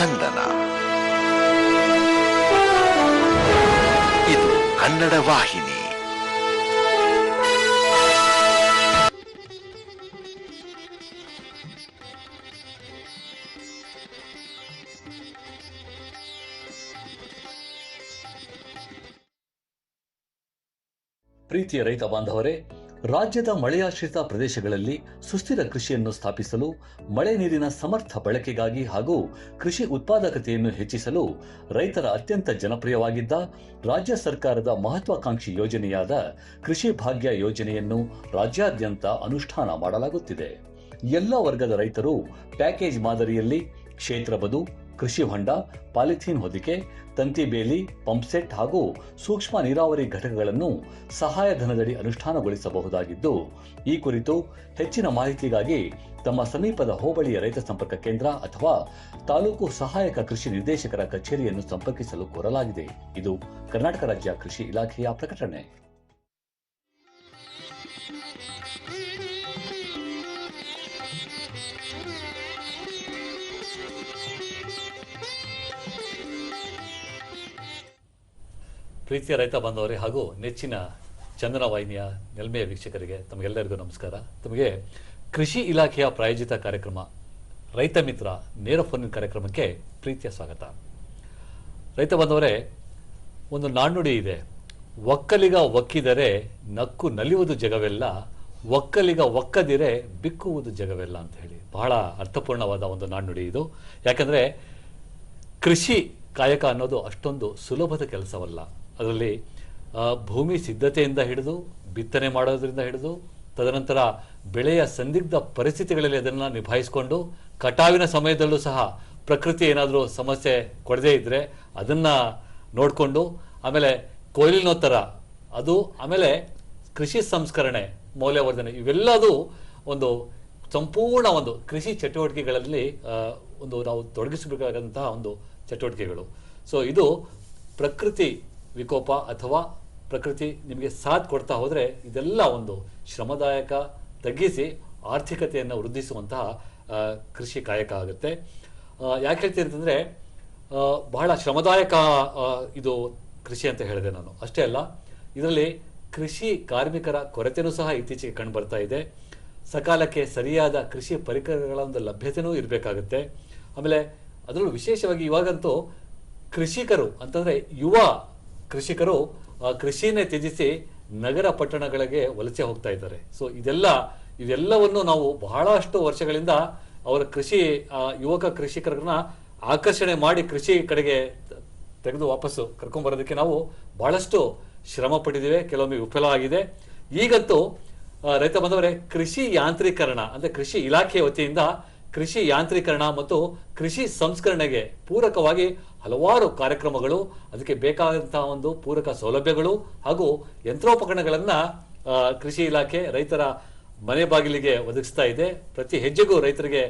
ಚಂದನ. ಇದು ಕನ್ನಡ ವಾಹಿನಿ. ಪ್ರೀತಿಯ ರೈತ ಬಾಂಧವರೇ ರಾಜ್ಯದ ಮಳೆಯಾಶ್ರಿತ ಪ್ರದೇಶಗಳಲ್ಲಿ ಸುಸ್ಥಿರ ಕೃಷಿಯನ್ನು ಸ್ಥಾಪಿಸಲು, ಮಳೆ ನೀರಿನ ಸಮರ್ಥ ಬಳಕೆಗಾಗಿ ಹಾಗೂ ಕೃಷಿ ಉತ್ಪಾದಕತೆಯನ್ನು ಹೆಚ್ಚಿಸಲು ರೈತರ ಅತ್ಯಂತ ಜನಪ್ರಿಯವಾಗಿದ್ದ ರಾಜ್ಯ ಸರ್ಕಾರದ ಮಹತ್ವಾಕಾಂಕ್ಷಿ ಯೋಜನೆಯಾದ ಕೃಷಿ ಭಾಗ್ಯ ಯೋಜನೆಯನ್ನು ರಾಜ್ಯಾದ್ಯಂತ ಅನುಷ್ಠಾನ ಮಾಡಲಾಗುತ್ತಿದೆ. ಎಲ್ಲ ವರ್ಗದ ರೈತರು ಪ್ಯಾಕೇಜ್ ಮಾದರಿಯಲ್ಲಿ ಕ್ಷೇತ್ರ ಬದು ಕೃಷಿ ಹೊಂಡ, ಪಾಲಿಥೀನ್ ಹೊದಿಕೆ, ತಂತಿ ಬೇಲಿ ಪಂಪ್ಸೆಟ್ ಹಾಗೂ ಸೂಕ್ಷ್ಮ ನೀರಾವರಿ ಘಟಕಗಳನ್ನು ಸಹಾಯಧನದಡಿ ಅನುಷ್ಠಾನಗೊಳಿಸಬಹುದಾಗಿದ್ದು, ಈ ಕುರಿತು ಹೆಚ್ಚಿನ ಮಾಹಿತಿಗಾಗಿ ತಮ್ಮ ಸಮೀಪದ ಹೋಬಳಿಯ ರೈತ ಸಂಪರ್ಕ ಕೇಂದ್ರ ಅಥವಾ ತಾಲೂಕು ಸಹಾಯಕ ಕೃಷಿ ನಿರ್ದೇಶಕರ ಕಚೇರಿಯನ್ನು ಸಂಪರ್ಕಿಸಲು ಕೋರಲಾಗಿದೆ. ಇದು ಕರ್ನಾಟಕ ರಾಜ್ಯ ಕೃಷಿ ಇಲಾಖೆಯ ಪ್ರಕಟಣೆ. ಪ್ರೀತಿಯ ರೈತ ಬಾಂಧವರೇ ಹಾಗೂ ನೆಚ್ಚಿನ ಚಂದನ ವಾಹಿನಿಯ ನೆಲ್ಮೆಯ ವೀಕ್ಷಕರಿಗೆ ತಮಗೆಲ್ಲರಿಗೂ ನಮಸ್ಕಾರ. ತಮಗೆ ಕೃಷಿ ಇಲಾಖೆಯ ಪ್ರಾಯೋಜಿತ ಕಾರ್ಯಕ್ರಮ ರೈತ ಮಿತ್ರ ನೇರ ಫೋನ್ ಕಾರ್ಯಕ್ರಮಕ್ಕೆ ಪ್ರೀತಿಯ ಸ್ವಾಗತ. ರೈತ ಬಾಂಧವರೇ, ಒಂದು ನಾಣ್ಣುಡಿ ಇದೆ. ಒಕ್ಕಲಿಗ ಒಕ್ಕಿದರೆ ನಕ್ಕು ನಲಿಯುವುದು ಜಗವೆಲ್ಲ, ಒಕ್ಕಲಿಗ ಒಕ್ಕದಿರೆ ಬಿಕ್ಕುವುದು ಜಗವೆಲ್ಲ ಅಂತ ಹೇಳಿ. ಬಹಳ ಅರ್ಥಪೂರ್ಣವಾದ ಒಂದು ನಾಣ್ಣುಡಿ ಇದು. ಯಾಕಂದರೆ ಕೃಷಿ ಕಾಯಕ ಅನ್ನೋದು ಅಷ್ಟೊಂದು ಸುಲಭದ ಕೆಲಸವಲ್ಲ. ಅದರಲ್ಲಿ ಭೂಮಿ ಸಿದ್ಧತೆಯಿಂದ ಹಿಡಿದು, ಬಿತ್ತನೆ ಮಾಡೋದರಿಂದ ಹಿಡಿದು, ತದನಂತರ ಬೆಳೆಯ ಸಂದಿಗ್ಧ ಪರಿಸ್ಥಿತಿಗಳಲ್ಲಿ ಅದನ್ನು ನಿಭಾಯಿಸಿಕೊಂಡು, ಕಟಾವಿನ ಸಮಯದಲ್ಲೂ ಸಹ ಪ್ರಕೃತಿ ಏನಾದರೂ ಸಮಸ್ಯೆ ಕೊಡದೇ ಇದ್ದರೆ ಅದನ್ನು ನೋಡಿಕೊಂಡು, ಆಮೇಲೆ ಕೊಯ್ಲಿನೋತ್ತರ, ಅದು ಆಮೇಲೆ ಕೃಷಿ ಸಂಸ್ಕರಣೆ, ಮೌಲ್ಯವರ್ಧನೆ, ಇವೆಲ್ಲದೂ ಒಂದು ಸಂಪೂರ್ಣ ಒಂದು ಕೃಷಿ ಚಟುವಟಿಕೆಗಳಲ್ಲಿ ಒಂದು ನಾವು ತೊಡಗಿಸಬೇಕಾದಂತಹ ಒಂದು ಚಟುವಟಿಕೆಗಳು. ಸೊ ಇದು ಪ್ರಕೃತಿ ವಿಕೋಪ ಅಥವಾ ಪ್ರಕೃತಿ ನಿಮಗೆ ಸಾಥ್ ಕೊಡ್ತಾ ಹೋದರೆ ಇದೆಲ್ಲ ಒಂದು ಶ್ರಮದಾಯಕ, ತಗ್ಗಿಸಿ ಆರ್ಥಿಕತೆಯನ್ನು ವೃದ್ಧಿಸುವಂತಹ ಕೃಷಿ ಕಾಯಕ ಆಗುತ್ತೆ. ಯಾಕೆ ಹೇಳ್ತೀನಿ ಅಂತಂದರೆ ಬಹಳ ಶ್ರಮದಾಯಕ ಇದು ಕೃಷಿ ಅಂತ ಹೇಳಿದೆ ನಾನು. ಅಷ್ಟೇ ಅಲ್ಲ, ಇದರಲ್ಲಿ ಕೃಷಿ ಕಾರ್ಮಿಕರ ಕೊರತೆನೂ ಸಹ ಇತ್ತೀಚೆಗೆ ಕಂಡುಬರ್ತಾ ಇದೆ. ಸಕಾಲಕ್ಕೆ ಸರಿಯಾದ ಕೃಷಿ ಪರಿಕರಗಳ ಒಂದು ಲಭ್ಯತೆಯೂ ಇರಬೇಕಾಗುತ್ತೆ. ಆಮೇಲೆ ಅದರಲ್ಲೂ ವಿಶೇಷವಾಗಿ ಇವಾಗಂತೂ ಕೃಷಿಕರು ಅಂತಂದರೆ ಯುವ ಕೃಷಿಕರು ಕೃಷಿನೇ ತ್ಯಜಿಸಿ ನಗರ ಪಟ್ಟಣಗಳಿಗೆ ವಲಸೆ ಹೋಗ್ತಾ ಇದ್ದಾರೆ. ಸೊ ಇದೆಲ್ಲ, ಇದೆಲ್ಲವನ್ನು ನಾವು ಬಹಳಷ್ಟು ವರ್ಷಗಳಿಂದ ಅವರ ಕೃಷಿ ಯುವಕ ಕೃಷಿಕರನ್ನ ಆಕರ್ಷಣೆ ಮಾಡಿ ಕೃಷಿ ಕಡೆಗೆ ತೆಗೆದು ವಾಪಸ್ಸು ಕರ್ಕೊಂಡ್ಬರೋದಕ್ಕೆ ನಾವು ಬಹಳಷ್ಟು ಶ್ರಮ ಪಟ್ಟಿದ್ದೇವೆ. ಕೆಲವೊಮ್ಮೆ ವಿಫಲ ಆಗಿದೆ. ಈಗಂತೂ ರೈತ ಬಂದವರೇ, ಕೃಷಿ ಯಾಂತ್ರೀಕರಣ, ಅಂದರೆ ಕೃಷಿ ಇಲಾಖೆ ವತಿಯಿಂದ ಕೃಷಿ ಯಾಂತ್ರೀಕರಣ ಮತ್ತು ಕೃಷಿ ಸಂಸ್ಕರಣೆಗೆ ಪೂರಕವಾಗಿ ಹಲವಾರು ಕಾರ್ಯಕ್ರಮಗಳು, ಅದಕ್ಕೆ ಬೇಕಾದಂತಹ ಒಂದು ಪೂರಕ ಸೌಲಭ್ಯಗಳು ಹಾಗೂ ಯಂತ್ರೋಪಕರಣಗಳನ್ನು ಕೃಷಿ ಇಲಾಖೆ ರೈತರ ಮನೆ ಬಾಗಿಲಿಗೆ ಒದಗಿಸ್ತಾ ಇದೆ. ಪ್ರತಿ ಹೆಜ್ಜೆಗೂ ರೈತರಿಗೆ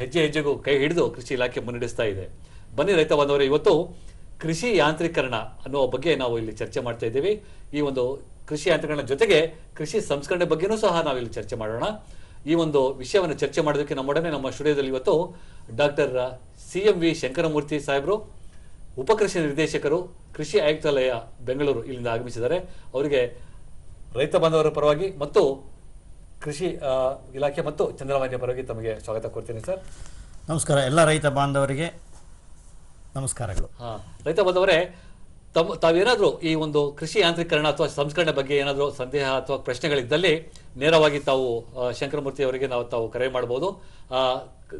ಹೆಜ್ಜೆ ಹೆಜ್ಜೆಗೂ ಕೈ ಹಿಡಿದು ಕೃಷಿ ಇಲಾಖೆ ಮುನ್ನಡೆಸ್ತಾ ಇದೆ. ಬನ್ನಿ ರೈತ ಬಾಂಧವರೇ, ಇವತ್ತು ಕೃಷಿ ಯಾಂತ್ರೀಕರಣ ಅನ್ನುವ ಬಗ್ಗೆ ನಾವು ಇಲ್ಲಿ ಚರ್ಚೆ ಮಾಡ್ತಾ ಇದ್ದೀವಿ. ಈ ಒಂದು ಕೃಷಿ ಯಾಂತ್ರೀಕರಣ ಜೊತೆಗೆ ಕೃಷಿ ಸಂಸ್ಕರಣೆ ಬಗ್ಗೆನೂ ಸಹ ನಾವು ಇಲ್ಲಿ ಚರ್ಚೆ ಮಾಡೋಣ. ಈ ಒಂದು ವಿಷಯವನ್ನು ಚರ್ಚೆ ಮಾಡೋದಕ್ಕೆ ನಮ್ಮೊಡನೆ ನಮ್ಮ ಸ್ಟುಡಿಯೋದಲ್ಲಿ ಇವತ್ತು doctor C M V Shankaramurthy ಸಾಹೇಬರು ಉಪಕೃಷಿ ನಿರ್ದೇಶಕರು ಕೃಷಿ ಆಯುಕ್ತಾಲಯ ಬೆಂಗಳೂರು ಇಲ್ಲಿಂದ ಆಗಮಿಸಿದ್ದಾರೆ. ಅವರಿಗೆ ರೈತ ಬಾಂಧವರ ಪರವಾಗಿ ಮತ್ತು ಕೃಷಿ ಇಲಾಖೆ ಮತ್ತು ಚಂದ್ರವಾಹಿನಿಯ ಪರವಾಗಿ ತಮಗೆ ಸ್ವಾಗತ ಕೊಡ್ತೀನಿ ಸರ್. ನಮಸ್ಕಾರ. ಎಲ್ಲ ರೈತ ಬಾಂಧವರಿಗೆ ನಮಸ್ಕಾರಗಳು. ಹಾಂ ರೈತ ಬಾಂಧವರೇ ತಮ್ಮ ತಾವೇನಾದರೂ ಈ ಒಂದು ಕೃಷಿ ಯಾಂತ್ರೀಕರಣ ಅಥವಾ ಸಂಸ್ಕರಣೆ ಬಗ್ಗೆ ಏನಾದರೂ ಸಂದೇಹ ಅಥವಾ ಪ್ರಶ್ನೆಗಳಿದ್ದಲ್ಲಿ ನೇರವಾಗಿ ತಾವು ಶಂಕರಮೂರ್ತಿ ಅವರಿಗೆ ನಾವು ತಾವು ಕರೆ ಮಾಡಬಹುದು.